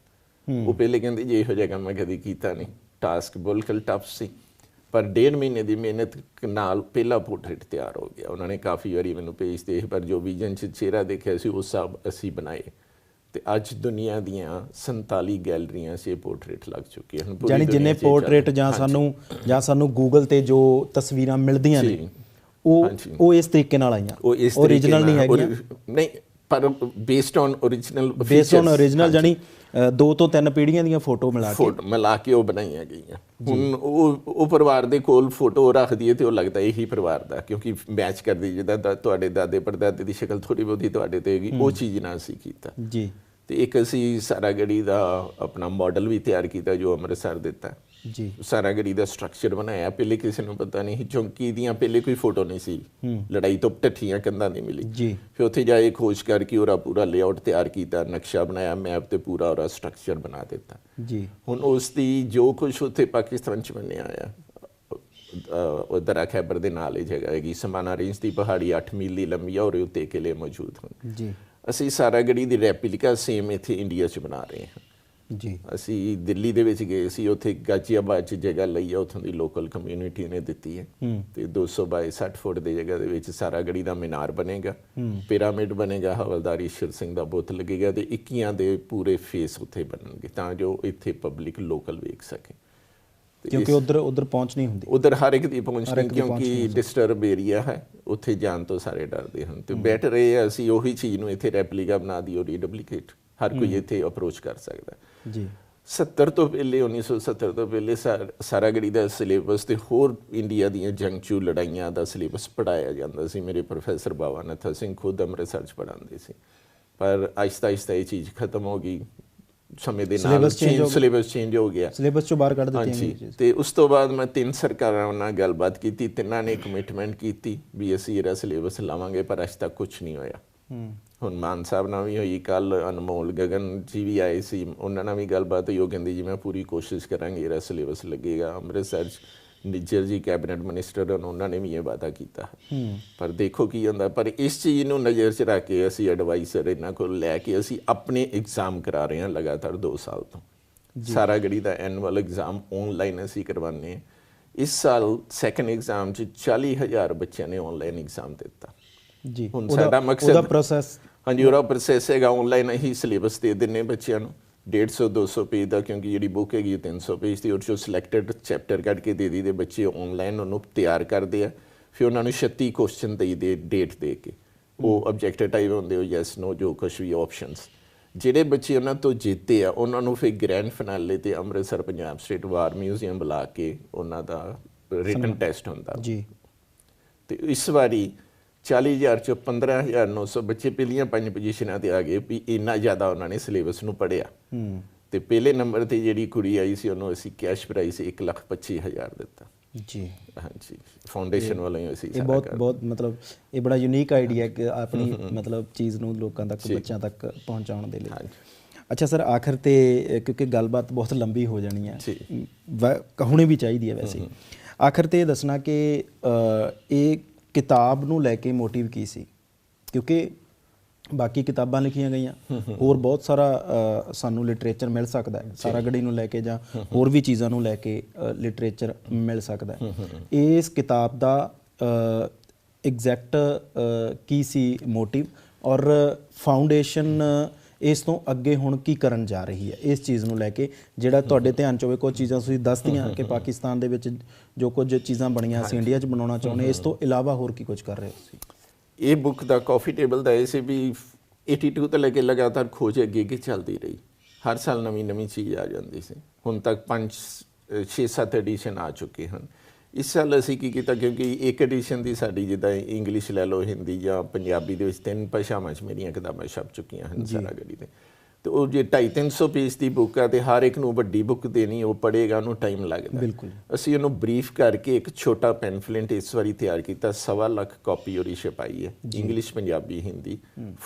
ਉਹ ਪਹਿਲੇ ਕਹਿੰਦੇ ਜੀ ਇਹੋ ਜਿਹਾ ਕੰਮ ਮੈਂ ਕਦੀ ਕੀਤਾ ਨਹੀਂ। ਟਾਸਕ ਬਿਲਕੁਲ ਟਫ ਸੀ। ਪਰ ਡੇਢ ਮਹੀਨੇ ਦੀ ਮਿਹਨਤ ਨਾਲ ਪਹਿਲਾ ਪੋਰਟਰੇਟ ਤਿਆਰ ਹੋ ਗਿਆ। ਉਹਨਾਂ ਨੇ ਕਾਫੀ ਵਾਰੀ ਮੈਨੂੰ ਭੇਜਦੇ ਪਰ ਜੋ ਵਿਜ਼ਨ ਚ ਚਿਹਰਾ ਦੇਖਿਆ ਸੀ ਉਹ ਸਭ ਅਸੀਂ ਬਣਾਏ। ਤੇ ਅੱਜ ਦੁਨੀਆ ਦੀਆਂ 47 ਗੈਲਰੀਆਂ 'ਚ ਇਹ ਪੋਰਟਰੇਟ ਲੱਗ ਚੁੱਕੇ ਹਨ ਯਾਨੀ ਜਿੰਨੇ ਪੋਰਟਰੇਟ ਜਾਂ ਸਾਨੂੰ ਜਾਂ ਸਾਨੂੰ ਗੂਗਲ ਤੇ ਜੋ ਤਸਵੀਰਾਂ ਮਿਲਦੀਆਂ ਨੇ ਜੀ। ਉਹ। ਉਹ ਇਸ ਤਰੀਕੇ ਨਾਲ ਆਈਆਂ। ਉਹ ਇਸ ਨਹੀਂ ਤਰੀਕੇ ਨਾਲ- ਹੈਗੀਆਂ। ਨਹੀਂ ਪਰ based on origignal based on origignal ਜਾਨੀ ਦੋ ਤੋਂ ਤਿੰਨ ਪੀੜ੍ਹੀਆਂ ਦੀਆਂ ਫੋਟੋ ਮਿਲਾ ਕੇ। ਫੋਟੋ ਮਿਲਾ ਕੇ ਉਹ ਬਣਾਈਆਂ ਗਈਆਂ। ਹੁਣ ਉਹ ਉਹ ਪਰਿਵਾਰ ਦੇ ਕੋਲ ਫੋਟੋ ਰੱਖਦੀ ਹੈ ਤੇ ਉਹ ਲੱਗਦਾ ਇਹੀ ਪਰਿਵਾਰ ਦਾ ਕਿਉਂਕਿ ਮੈਚ ਕਰਦੀ ਜਿੱਦਾਂ ਦਾ ਤੁਹਾਡੇ ਦਾਦੇ ਪੜਦਾਦੇ ਦੀ ਸ਼ਕਲ ਥੋੜੀ ਬਹੁਤੀ ਤੁਹਾਡੇ ਤੇ ਹੈਗੀ ਉਹ ਚੀਜ਼ ਨਾਲ ਸੀ ਕੀਤਾ। ਜੀ। ਤੇ ਇੱਕ ਅਸੀਂ ਸਾਰਾਗੜੀ ਦਾ ਆਪਣਾ ਮਾਡਲ ਵੀ ਤਿਆਰ ਕੀਤਾ ਜੋ ਅੰਮ੍ਰਿਤਸਰ ਦਿੱਤਾ। ਜੀ। ਸਾਰਾਗੜੀ ਦਾ ਸਟਰਕਚਰ ਬਣਾਇਆ ਪਹਿਲੇ ਕਿਸੇ ਨੂੰ ਪਤਾ ਨਹੀਂ ਚੌਂਕੀ ਦੀਆਂ ਪਹਿਲੇ ਕੋਈ ਫੋਟੋ ਨਹੀਂ ਸੀ। ਲੜਾਈ ਤੋਂ ਟੱਠੀਆਂ ਕੰਧਾਂ ਦੀ ਮਿਲੀ। ਜੀ। ਫਿਰ ਉੱਥੇ ਜਾਏ ਖੋਜ ਕਰਕੇ ਉਹਦਾ ਪੂਰਾ ਲੇਆਊਟ ਤਿਆਰ ਕੀਤਾ ਨਕਸ਼ਾ ਬਣਾਇਆ ਮੈਪ ਤੇ ਪੂਰਾ ਉਹਦਾ ਸਟਰਕਚਰ ਬਣਾ ਦਿੱਤਾ। ਜੀ। ਹੁਣ ਉਸ ਦੀ ਜੋ ਕੁਝ ਉੱਥੇ ਪਾਕਿਸਤਾਨ ਚ ਬਣਿਆ ਆ ਉਹ ਦਰਾ ਖੈਬਰ ਦੇ ਨਾਲ ਹੀ ਜਗ੍ਹਾ ਹੈਗੀ। ਸਮਾਨਾ ਰੇਂਜ ਦੀ ਪਹਾੜੀ 8 ਮੀਲ ਦੀ ਲੰਬੀ ਆ ਔਰ ਉੱਤੇ ਕਿਲੇ ਮੌਜੂਦ ਹਨ ਜੀ। ਅਸੀਂ ਸਾਰਾਗੜੀ ਦੀ ਰੈਪਲੀਕਾ ਸੇਮ ਇੱਥੇ ਇੰਡੀਆ ਚ ਬਣਾ ਰਹੇ ਹਾਂ। ਜੀ। ਅਸੀਂ ਦਿੱਲੀ ਦੇ ਵਿੱਚ ਗਏ ਸੀ ਉੱਥੇ ਗਾਜੀਆਬਾਦ ਚ ਜਗ੍ਹਾ ਲਈ ਆ ਉੱਥੋਂ ਦੀ ਲੋਕਲ ਕਮਿਊਨਿਟੀ ਨੇ ਦਿੱਤੀ ਹੈ। ਤੇ 200 ਬਾਈ 60 ਫੁੱਟ ਦੀ ਜਗ੍ਹਾ ਦੇ ਵਿੱਚ ਸਾਰਾਗੜੀ ਦਾ ਮੀਨਾਰ ਬਣੇਗਾ ਪਿਰਾਮਿਡ ਬਣੇਗਾ ਹਵਲਦਾਰ ਈਸ਼ਰ ਸਿੰਘ ਦਾ ਬੁੱਤ ਲੱਗੇਗਾ ਤੇ 21 ਦੇ ਪੂਰੇ ਫੇਸ ਉੱਥੇ ਬਣਨਗੇ ਤਾਂ ਜੋ ਇੱਥੇ ਪਬਲਿਕ ਲੋਕਲ ਵੇਖ ਸਕੇ। ਕਿਉਂਕਿ ਉਧਰ ਉਧਰ ਪਹੁੰਚ ਨਹੀਂ ਹੁੰਦੀ। ਉਧਰ ਹਰ ਇੱਕ ਦੀ ਪਹੁੰਚ ਨਹੀਂ ਕਿਉਂਕਿ ਡਿਸਟਰਬ ਏਰੀਆ ਹੈ ਉੱਥੇ ਜਾਣ ਤੋਂ ਸਾਰੇ ਡਰਦੇ ਹਨ। ਤੇ ਬੈਟਰ ਇਹ ਹੈ ਅਸੀਂ ਉਹੀ ਚੀਜ਼ ਨੂੰ ਇੱਥੇ ਰੈਪਲੀਕਾ ਬਣਾ ਦਿਓ ਰੀਡੁਪਲੀਕੇਟ ਹਰ ਕੋਈ ਇੱਥੇ ਅਪਰੋਚ ਕਰ ਸਕਦਾ ਜੀ। 70 ਤੋਂ ਪਹਿਲੇ 1970 ਤੋਂ ਪਹਿਲੇ ਸਾਰ- ਸਾਰਾਗੜੀ ਦਾ ਸਿਲੇਬਸ ਤੇ ਹੋਰ ਇੰਡੀਆ ਦੀਆਂ ਜੰਗਚੂ ਲੜਾਈਆਂ ਦਾ ਸਿਲੇਬਸ ਪੜਾਇਆ ਜਾਂਦਾ ਸੀ। ਮੇਰੇ ਪ੍ਰੋਫੈਸਰ ਬਾਵਾ ਨਥਾ ਸਿੰਘ ਖੁਦ ਅੰਮ੍ਰਿਤਸਰ ਚ ਪੜਾਉਂਦੇ ਸੀ। ਪਰ ਆਹਿਸਤਾ ਆਹਿਸਤਾ ਇਹ ਚੀਜ਼ ਖਤਮ ਹੋ ਗਈ। ਸਮੇਂ ਦੇ ਨਾਲ। ਸਿਲੇਬਸ ਚੇਂਜ ਹੋ ਗਿਆ। ਸਿਲੇਬਸ ਚੋਂ ਬਾਹਰ ਕੱਢ ਦਿੱਤੀਆਂ ਹਾਂਜੀ। ਤੇ ਉਸ ਤੋਂ ਬਾਅਦ ਮੈਂ ਤਿੰਨ ਸਰਕਾਰਾਂ ਨਾਲ ਗੱਲਬਾਤ ਕੀਤੀ। ਤਿੰਨਾਂ ਨੇ ਕਮਿਟਮੈਂਟ ਕੀਤੀ ਵੀ ਅਸੀਂ ਇਹਦਾ ਸਿਲੇਬਸ ਲਾਵਾਂਗੇ ਪਰ ਅਜੇ ਤੱਕ ਕੁਝ ਨਹੀਂ ਹੋਇਆ। ਹੂੰ। ਹੁਣ ਮਾਨ ਸਾਹਿਬ ਨਾਲ ਵੀ ਹੋਈ ਕੱਲ ਅਨਮੋਲ ਗਗਨ ਜੀ ਵੀ ਆਏ ਸੀ। ਉਹਨਾਂ ਨਾਲ ਵੀ ਗੱਲਬਾਤ ਹੋਈ ਉਹ ਕਹਿੰਦੇ ਜੀ ਮੈਂ ਪੂਰੀ ਕੋਸ਼ਿਸ਼ ਕਰਾਂਗੀ ਇਹਦਾ ਸਿਲੇਬਸ ਲੱਗੇਗਾ। ਅੰਮ੍ਰਿਤਸਰ ਨਿੱਜਰ ਜੀ ਕੈਬਨਿਟ ਮਿਨਿਸਟਰ ਹਨ ਉਹਨਾਂ ਨੇ ਵੀ ਇਹ ਵਾਅਦਾ ਕੀਤਾ। ਪਰ ਦੇਖੋ ਕੀ ਹੁੰਦਾ ਪਰ ਇਸ ਚੀਜ਼ ਨੂੰ ਨਜ਼ਰ 'ਚ ਰੱਖ ਕੇ ਅਸੀਂ ਐਡਵਾਈਜ਼ਰ ਇਹਨਾਂ ਕੋਲ ਲੈ ਕੇ ਅਸੀਂ ਆਪਣੇ ਐਗਜ਼ਾਮ ਕਰਾ ਰਹੇ ਹਾਂ ਲਗਾਤਾਰ 2 ਸਾਲ ਤੋਂ। ਸਾਰਾ ਗੜੀ ਦਾ ਐਨੂਅਲ ਐਗਜ਼ਾਮ ਆਨਲਾਈਨ ਅਸੀਂ ਕਰਵਾਉਂਦੇ ਹਾਂ। ਇਸ ਸਾਲ ਸੈਕੰਡ ਐਗਜ਼ਾਮ 'ਚ 40000 ਬੱਚਿਆਂ ਨੇ ਆਨਲਾਈਨ ਐਗਜ਼ਾਮ ਦਿੱਤਾ। ਜੀ। ਹੁਣ ਉਹਦਾ- ਸਾਡਾ ਮਕਸਦ- ਉਹਦਾ ਪ੍ਰੋਸੈਸ ਹਾਂਜੀ ਉਹਦਾ ਪ੍ਰੋਸੈਸ ਹੈਗਾ ਆਨਲਾਈਨ ਹੀ ਸਿਲੇਬਸ ਦੇ ਦਿੰਨੇ ਬੱਚਿਆਂ ਨੂੰ। 150 200 ਪੇਜ ਦਾ ਕਿਉਂਕਿ ਜਿਹੜੀ ਬੁੱਕ ਹੈਗੀ ਉਹ 300 ਪੇਜ ਦੀ ਉਹ ਚੋਂ ਸਿਲੈਕਟਡ ਚੈਪਟਰ ਕੱਢ ਕੇ ਦੇ ਦਈਦੇ ਬੱਚੇ ਆਨਲਾਈਨ ਉਹਨੂੰ ਤਿਆਰ ਕਰਦੇ ਆ। ਫਿਰ ਉਹਨਾਂ ਨੂੰ 36 ਕੁਐਸਚਨ ਦੇਈਦੇ ਡੇਟ ਦੇ ਕੇ। ਉਹ ਆਬਜੈਕਟਿਵ ਟਾਈਪ ਹੁੰਦੇ ਉਹ ਯੈਸ ਨੋ ਜੋ ਕੁਛ ਵੀ ਆਪਸ਼ਨਸ ਜਿਹੜੇ ਬੱਚੇ ਉਹਨਾਂ ਤੋਂ ਜਿੱਤੇ ਆ ਉਹਨਾਂ ਨੂੰ ਫਿਰ ਗ੍ਰੈਂਡ ਫਿਨਾਲੇ ਤੇ Amritsar Punjab state war museum ਬੁਲਾ ਕੇ ਉਹਨਾਂ ਦਾ ਰਿਟਨ ਟੈਸਟ ਹੁੰਦਾ। ਜੀ। ਤੇ ਇਸ ਵਾਰੀ 40000 ਚੋਂ 15900 ਬੱਚੇ ਪਹਿਲੀਆਂ ਪੰਜ ਪੋਜੀਸ਼ਨਾਂ ਤੇ ਆ ਗਏ ਵੀ ਇੰਨਾ ਜ਼ਿਆਦਾ ਉਹਨਾਂ ਨੇ ਸਿਲੇਬਸ ਨੂੰ ਪੜਿਆ ਹੂੰ। ਤੇ ਪਹਿਲੇ ਨੰਬਰ ਤੇ ਜਿਹੜੀ ਕੁੜੀ ਆਈ ਸੀ ਉਹਨੂੰ ਅਸੀਂ ਕੈਸ਼ ਪ੍ਰਾਈਜ਼ 125000 ਦਿੱਤਾ। ਜੀ। ਹਾਂਜੀ ਫਾਊਂਡੇਸ਼ਨ ਵੱਲੋਂ ਹੀ ਅਸੀਂ ਇਹ ਬਹੁਤ ਬਹੁਤ ਮਤਲਬ ਇਹ ਬੜਾ ਯੂਨੀਕ ਆਈਡੀਆ ਕਿ ਆਪਣੀ ਮਤਲਬ ਚੀਜ਼ ਨੂੰ ਲੋਕਾਂ ਤੱਕ ਬੱਚਿਆਂ ਤੱਕ ਪਹੁੰਚਾਉਣ ਦੇ ਲਈ। ਹਾਂਜੀ। ਅੱਛਾ ਸਰ ਆਖਰ ਤੇ ਕਿਉਂਕਿ ਗੱਲਬਾਤ ਬਹੁਤ ਲੰਬੀ ਹੋ ਜਾਣੀ ਹੈ। ਕਹੁਣੀ ਵੀ ਚਾਹੀਦੀ ਹੈ ਵੈਸੇ। ਆਖਰ ਤੇ ਇਹ ਦੱਸਣਾ ਕਿ ਇਹ ਕਿਤਾਬ ਨੂੰ ਲੈ ਕੇ ਮੋਟਿਵ ਕੀ ਸੀ? ਕਿਉਂਕਿ ਬਾਕੀ ਕਿਤਾਬਾਂ ਲਿਖੀਆਂ ਗਈਆਂ ਹੋਰ ਬਹੁਤ ਸਾਰਾ ਸਾਨੂੰ ਲਿਟਰੇਚਰ ਮਿਲ ਸਕਦਾ ਹੈ। ਸਾਰਾਗੜੀ ਨੂੰ ਲੈ ਕੇ ਜਾਂ ਹੋਰ ਵੀ ਚੀਜ਼ਾਂ ਨੂੰ ਲੈ ਕੇ ਲਿਟਰੇਚਰ ਮਿਲ ਸਕਦਾ ਹੈ। ਇਸ ਕਿਤਾਬ ਦਾ ਐਗਜ਼ੈਕਟ ਕੀ ਸੀ ਮੋਟਿਵ ਔਰ ਫਾਊਂਡੇਸ਼ਨ ਇਸ ਤੋਂ ਅੱਗੇ ਹੁਣ ਕੀ ਕਰਨ ਜਾ ਰਹੀ ਹੈ? ਇਸ ਚੀਜ਼ ਨੂੰ ਲੈ ਕੇ ਜਿਹੜਾ ਤੁਹਾਡੇ ਧਿਆਨ ਚ ਹੋਵੇ, ਕੁਝ ਚੀਜ਼ਾਂ ਤੁਸੀਂ ਦੱਸਦੀਆਂ ਕਿ ਪਾਕਿਸਤਾਨ ਦੇ ਵਿੱਚ ਜੋ ਕੁਝ ਚੀਜ਼ਾਂ ਬਣੀਆਂ ਸੀ, ਇੰਡੀਆ 'ਚ ਬਣਾਉਣਾ ਚਾਹੁੰਦੇ, ਇਸ ਤੋਂ ਇਲਾਵਾ ਹੋਰ ਕੀ ਕੁਝ ਕਰ ਰਹੇ ਹੋ ਤੁਸੀਂ? ਇਹ ਬੁੱਕ ਦਾ ਕਾਫੀ ਟੇਬਲ ਦਾ ਇਹ ਸੀ ਵੀ 82 ਤੋਂ ਲੈ ਕੇ ਲਗਾਤਾਰ ਖੋਜ ਅੱਗੇ ਅੱਗੇ ਚੱਲਦੀ ਰਹੀ। ਹਰ ਸਾਲ ਨਵੀਂ ਨਵੀਂ ਚੀਜ਼ ਆ ਜਾਂਦੀ ਸੀ। ਹੁਣ ਤੱਕ 5 6-7 ਐਡੀਸ਼ਨ ਆ ਚੁੱਕੇ ਹਨ। ਇਸ ਸਾਲ ਅਸੀਂ ਕੀ ਕੀਤਾ ਕਿਉਂਕਿ ਇੱਕ ਐਡੀਸ਼ਨ ਦੀ ਸਾਡੀ ਜਿੱਦਾਂ ਇੰਗਲਿਸ਼ ਲੈ ਲਓ ਹਿੰਦੀ ਜਾਂ ਪੰਜਾਬੀ ਦੇ ਵਿੱਚ ਤਿੰਨ ਭਾਸ਼ਾਵਾਂ 'ਚ ਮੇਰੀਆਂ ਕਿਤਾਬਾਂ ਛਪ ਚੁੱਕੀਆਂ ਹਨ ਸਾਰਾਗੜੀ ਦੇ ਤੇ। ਉਹ ਜੇ 250 ਪੇਜ ਦੀ ਬੁੱਕ ਆ ਤੇ ਹਰ ਇੱਕ ਨੂੰ ਵੱਡੀ ਬੁੱਕ ਦੇਣੀ ਉਹ ਪੜ੍ਹੇਗਾ ਉਹਨੂੰ ਟਾਈਮ ਲੱਗਦਾ। ਬਿਲਕੁਲ। ਅਸੀਂ ਉਹਨੂੰ ਬਰੀਫ ਕਰਕੇ ਇੱਕ ਛੋਟਾ ਪੈਨਫਲੇਟ ਇਸ ਵਾਰੀ ਤਿਆਰ ਕੀਤਾ ਸਵਾ ਲੱਖ ਕਾਪੀ ਉਹਦੀ ਛਪਾਈ ਹੈ। ਇੰਗਲਿਸ਼ ਪੰਜਾਬੀ ਹਿੰਦੀ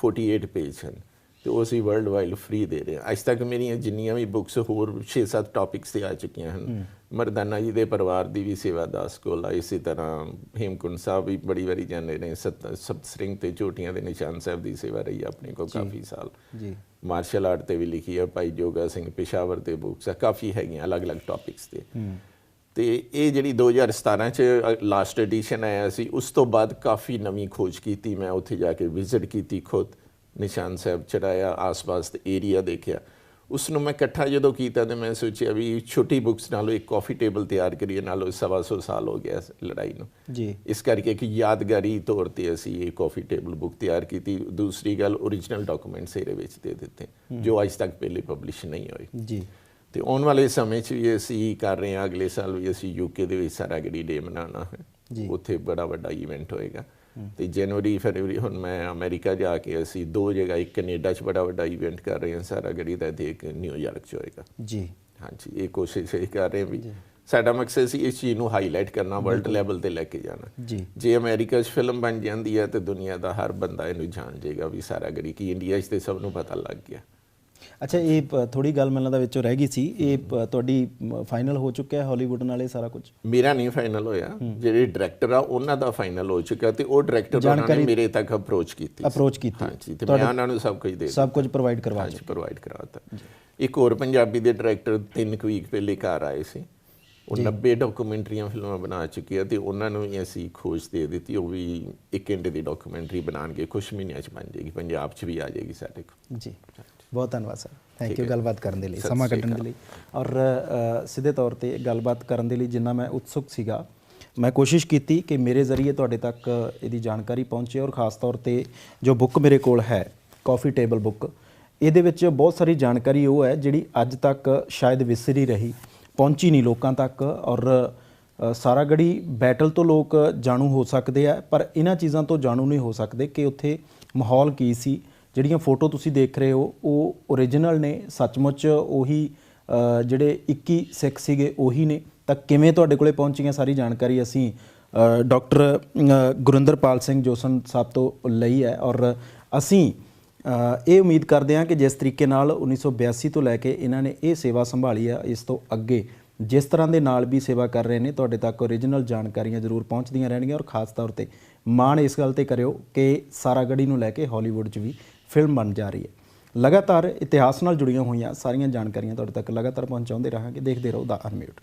48 ਪੇਜ ਹਨ। ਤੇ ਉਹ ਅਸੀਂ ਵਰਲਡ ਵਾਈਡ ਫ੍ਰੀ ਦੇ ਰਹੇ ਹਾਂ। ਅੱਜ ਤੱਕ ਮੇਰੀਆਂ ਜਿੰਨੀਆਂ ਵੀ ਬੁੱਕਸ ਹੋਰ 6-7 ਟੌਪਿਕਸ ਤੇ ਆ ਚੁੱਕੀਆਂ ਹਨ। ਮਰਦਾਨਾ ਜੀ ਦੇ ਪਰਿਵਾਰ ਦੀ ਵੀ ਸੇਵਾ ਦਾਸ ਕੋਲ ਆ ਇਸੇ ਤਰ੍ਹਾਂ ਹੇਮਕੁੰਡ ਸਾਹਿਬ ਵੀ ਬੜੀ ਵਾਰੀ ਜਾਂਦੇ ਨੇ ਸਤ ਸਿੰਘ ਤੇ ਝੋਟੀਆਂ ਦੇ ਨਿਸ਼ਾਨ ਸਾਹਿਬ ਦੀ ਸੇਵਾ ਰਹੀ ਆਪਣੇ ਕੋਲ ਕਾਫੀ ਸਾਲ। ਜੀ। ਮਾਰਸ਼ਲ ਆਰਟ ਤੇ ਵੀ ਲਿਖੀ ਹੈ ਭਾਈ ਜੋਗਾ ਸਿੰਘ ਪਿਸ਼ਾਵਰ ਤੇ ਬੁੱਕਸ ਆ ਕਾਫੀ ਹੈਗੀਆਂ ਅਲੱਗ-ਅਲੱਗ ਟੌਪਿਕਸ ਤੇ। ਤੇ ਇਹ ਜਿਹੜੀ 2017 ਚ ਲਾਸਟ ਐਡੀਸ਼ਨ ਆਇਆ ਸੀ ਉਸ ਤੋਂ ਬਾਅਦ ਕਾਫੀ ਨਵੀਂ ਖੋਜ ਕੀਤੀ ਮੈਂ ਉੱਥੇ ਜਾ ਕੇ ਵਿਜ਼ਿਟ ਕੀਤੀ ਖੁਦ। ਨਿਸ਼ਾਨ ਸਾਹਿਬ ਚੜਾਇਆ ਆਸ-ਪਾਸ ਦੇ ਏਰੀਆ ਦੇਖਿਆ। ਉਸ ਨੂੰ ਮੈਂ ਇਕੱਠਾ ਜਦੋਂ ਕੀਤਾ ਤੇ ਮੈਂ ਸੋਚਿਆ ਵੀ ਛੋਟੀ ਬੁੱਕਸ ਨਾਲੋਂ ਇੱਕ ਕਾਫੀ ਟੇਬਲ ਤਿਆਰ ਕਰੀਏ ਨਾਲੋਂ ਸਵਾ ਸੌ ਸਾਲ ਹੋ ਗਿਆ ਲੜਾਈ ਨੂੰ। ਜੀ। ਇਸ ਕਰਕੇ ਇੱਕ ਯਾਦਗਾਰੀ ਤੌਰ ਤੇ ਅਸੀਂ ਇਹ ਕਾਫੀ ਟੇਬਲ ਬੁੱਕ ਤਿਆਰ ਕੀਤੀ। ਦੂਸਰੀ ਗੱਲ origignal ਡਾਕੂਮੈਂਟਸ ਇਹਦੇ ਵਿੱਚ ਦੇ ਦਿੱਤੇ ਜੋ ਅੱਜ ਤੱਕ ਪਹਿਲੇ ਪਬਲਿਸ਼ ਨਹੀਂ ਹੋਏ। ਜੀ। ਤੇ ਆਉਣ ਵਾਲੇ ਸਮੇਂ 'ਚ ਵੀ ਅਸੀਂ ਕਰ ਰਹੇ ਹਾਂ ਅਗਲੇ ਸਾਲ ਵੀ ਅਸੀਂ ਯੂਕੇ ਦੇ ਵਿੱਚ ਸਾਰਾਗੜੀ ਡੇ ਮਨਾਉਣਾ ਜੀ। ਹੈ ਉੱਥੇ ਬੜਾ ਵੱਡਾ ਇਵੈਂਟ ਹੋਏਗਾ। ਤੇ ਜਨਵਰੀ ਫਰਵਰੀ ਹੁਣ ਮੈਂ ਅਮਰੀਕਾ ਜਾ ਕੇ ਅਸੀਂ ਦੋ ਜਗ੍ਹਾ ਇੱਕ ਕੈਨੇਡਾ 'ਚ ਬੜਾ ਵੱਡਾ ਇਵੈਂਟ ਕਰ ਰਹੇ ਹਾਂ ਸਾਰਾਗੜੀ ਦਾ ਤੇ ਇੱਕ ਨਿਊਯਾਰਕ 'ਚ ਹੋਏਗਾ। ਜੀ। ਹਾਂਜੀ ਇਹ ਕੋਸ਼ਿਸ਼ ਇਹ ਕਰ ਰਹੇ ਵੀ ਸਾਡਾ ਮਕਸਦ ਸੀ ਇਸ ਚੀਜ਼ ਨੂੰ ਹਾਈਲਾਈਟ ਕਰਨਾ ਵਰਲਡ ਲੈਵਲ ਤੇ ਲੈ ਕੇ ਜਾਣਾ। ਜੀ। ਜੇ ਅਮਰੀਕਾ 'ਚ ਫਿਲਮ ਬਣ ਜਾਂਦੀ ਹੈ ਤੇ ਦੁਨੀਆ ਦਾ ਹਰ ਬੰਦਾ ਇਹਨੂੰ ਜਾਣ ਜਾਏਗਾ ਵੀ ਸਾਰਾਗੜੀ ਕੀ ਇੰਡੀਆ 'ਚ ਤੇ ਸਭ ਨੂੰ ਪਤਾ ਲੱਗ ਗਿਆ। ਅੱਛਾ ਇਹ ਥੋੜੀ ਗੱਲ ਮੈਨੂੰ ਲੱਗਦਾ ਵਿੱਚੋਂ ਰਹਿ ਗਈ ਸੀ। ਇਹ ਤੁਹਾਡੀ ਫਾਈਨਲ ਹੋ ਚੁੱਕਿਆ ਹੈ ਹਾਲੀਵੁੱਡ ਨਾਲ ਇਹ ਸਾਰਾ ਕੁਝ ਮੇਰਾ ਨਹੀਂ ਫਾਈਨਲ ਹੋਇਆ। ਜਿਹੜੇ ਡਾਇਰੈਕਟਰ ਆ ਉਹਨਾਂ ਦਾ ਫਾਈਨਲ ਹੋ ਚੁੱਕਾ ਤੇ ਉਹ ਡਾਇਰੈਕਟਰ ਉਹਨਾਂ ਨੇ ਮੇਰੇ ਤੱਕ ਅਪਰੋਚ ਕੀਤੀ। ਅਪਰੋਚ ਕੀਤੀ। ਹਾਂਜੀ ਤੇ ਮੈਂ ਉਹਨਾਂ ਨੂੰ ਸਭ ਕੁਝ ਦੇ ਸਭ ਕੁਝ ਪ੍ਰੋਵਾਈਡ ਕਰਵਾ ਹਾਂਜੀ ਪ੍ਰੋਵਾਈਡ ਕਰਾਤਾ। ਇੱਕ ਹੋਰ ਪੰਜਾਬੀ ਦੇ ਡਾਇਰੈਕਟਰ ਤਿੰਨ ਕੁ ਵੀਕ ਪਹਿਲੇ ਘਰ ਆਏ ਸੀ। ਉਹ 90 ਡਾਕੂਮੈਂਟਰੀਆਂ ਫਿਲਮਾਂ ਬਣਾ ਚੁੱਕੇ ਆ ਤੇ ਉਹਨਾਂ ਨੂੰ ਵੀ ਅਸੀਂ ਖੋਜ ਦੇ ਦਿੱਤੀ। ਉਹ ਵੀ ਇੱਕ ਘੰਟੇ ਦੀ ਡਾਕੂਮੈਂਟਰੀ ਬਣਾਉਣਗੇ ਕੁਝ ਮਹੀਨਿਆਂ ਚ ਬਣ ਜਾਏਗੀ ਪੰਜਾਬ ਚ ਵੀ ਆ ਜਾਏਗੀ ਸਾਡੇ ਕੋਲ। ਜੀ। ਬਹੁਤ ਧੰਨਵਾਦ ਸਰ। ਥੈਂਕ ਯੂ ਗੱਲਬਾਤ ਕਰਨ ਦੇ ਲਈ ਸਮਾਂ ਕੱਢਣ ਦੇ ਲਈ। ਔਰ ਸਿੱਧੇ ਤੌਰ ਤੇ ਗੱਲਬਾਤ ਕਰਨ ਦੇ ਲਈ ਜਿੰਨਾ ਮੈਂ ਉਤਸੁਕ ਸੀਗਾ ਮੈਂ ਕੋਸ਼ਿਸ਼ ਕੀਤੀ ਕਿ ਮੇਰੇ ਜ਼ਰੀਏ ਤੁਹਾਡੇ ਤੱਕ ਇਹਦੀ ਜਾਣਕਾਰੀ ਪਹੁੰਚੇ ਔਰ ਖਾਸ ਤੌਰ ਤੇ ਜੋ ਬੁੱਕ ਮੇਰੇ ਕੋਲ ਹੈ ਕਾਫੀ ਟੇਬਲ ਬੁੱਕ ਇਹਦੇ ਵਿੱਚ ਬਹੁਤ ਸਾਰੀ ਜਾਣਕਾਰੀ ਉਹ ਹੈ ਜਿਹੜੀ ਅੱਜ ਤੱਕ ਸ਼ਾਇਦ ਵਿਸਰੀ ਰਹੀ ਪਹੁੰਚੀ ਨਹੀਂ ਲੋਕਾਂ ਤੱਕ। ਔਰ ਅ, ਸਾਰਾਗੜੀ ਬੈਟਲ ਤੋਂ ਲੋਕ ਜਾਣੂ ਹੋ ਸਕਦੇ ਆ ਪਰ ਇਹਨਾਂ ਚੀਜ਼ਾਂ ਤੋਂ ਜਾਣੂ ਨਹੀਂ ਹੋ ਸਕਦੇ ਕਿ ਉੱਥੇ ਮਾਹੌਲ ਕੀ ਸੀ। ਜਿਹੜੀਆਂ ਫੋਟੋ ਤੁਸੀਂ ਦੇਖ ਰਹੇ ਹੋ ਉਹ ਓਰੀਜਨਲ ਨੇ ਸੱਚਮੁੱਚ ਉਹੀ ਜਿਹੜੇ 21 ਸਿੱਖ ਸੀਗੇ ਉਹੀ ਨੇ। ਤਾਂ ਕਿਵੇਂ ਤੁਹਾਡੇ ਕੋਲੇ ਪਹੁੰਚੀਆਂ ਸਾਰੀ ਜਾਣਕਾਰੀ ਅਸੀਂ ਅ, ਡਾਕਟਰ ਗੁਰਿੰਦਰਪਾਲ ਸਿੰਘ ਜੋਸਨ ਸਾਹਿਬ ਤੋਂ ਲਈ ਹੈ। ਔਰ ਅਸੀਂ ਇਹ ਉਮੀਦ ਕਰਦੇ ਹਾਂ ਕਿ ਜਿਸ ਤਰੀਕੇ ਨਾਲ 1982 ਤੋਂ ਲੈ ਕੇ ਇਹਨਾਂ ਨੇ ਇਹ ਸੇਵਾ ਸੰਭਾਲੀ ਆ ਇਸ ਤੋਂ ਅੱਗੇ ਜਿਸ ਤਰ੍ਹਾਂ ਦੇ ਨਾਲ ਵੀ ਸੇਵਾ ਕਰ ਰਹੇ ਨੇ ਤੁਹਾਡੇ ਤੱਕ ਓਰੀਜਨਲ ਜਾਣਕਾਰੀਆਂ ਜ਼ਰੂਰ ਪਹੁੰਚਦੀਆਂ ਰਹਿਣਗੀਆਂ। ਔਰ ਖਾਸ ਤੌਰ ਤੇ ਮਾਣ ਇਸ ਗੱਲ ਤੇ ਕਰਿਓ ਕਿ ਸਾਰਾਗੜੀ ਨੂੰ ਲੈ ਕੇ ਹਾਲੀਵੁੱਡ 'ਚ ਵੀ ਫਿਲਮ ਬਣ ਜਾ ਰਹੀ ਹੈ। ਲਗਾਤਾਰ ਇਤਿਹਾਸ ਨਾਲ ਜੁੜੀਆਂ ਹੋਈਆਂ ਸਾਰੀਆਂ ਜਾਣਕਾਰੀਆਂ ਤੁਹਾਡੇ ਤੱਕ ਲਗਾਤਾਰ ਪਹੁੰਚਾਉਂਦੇ ਰਹਾਂਗੇ। ਦੇਖਦੇ ਰਹੋ ਦਾ ਅਨਮਿਊਟ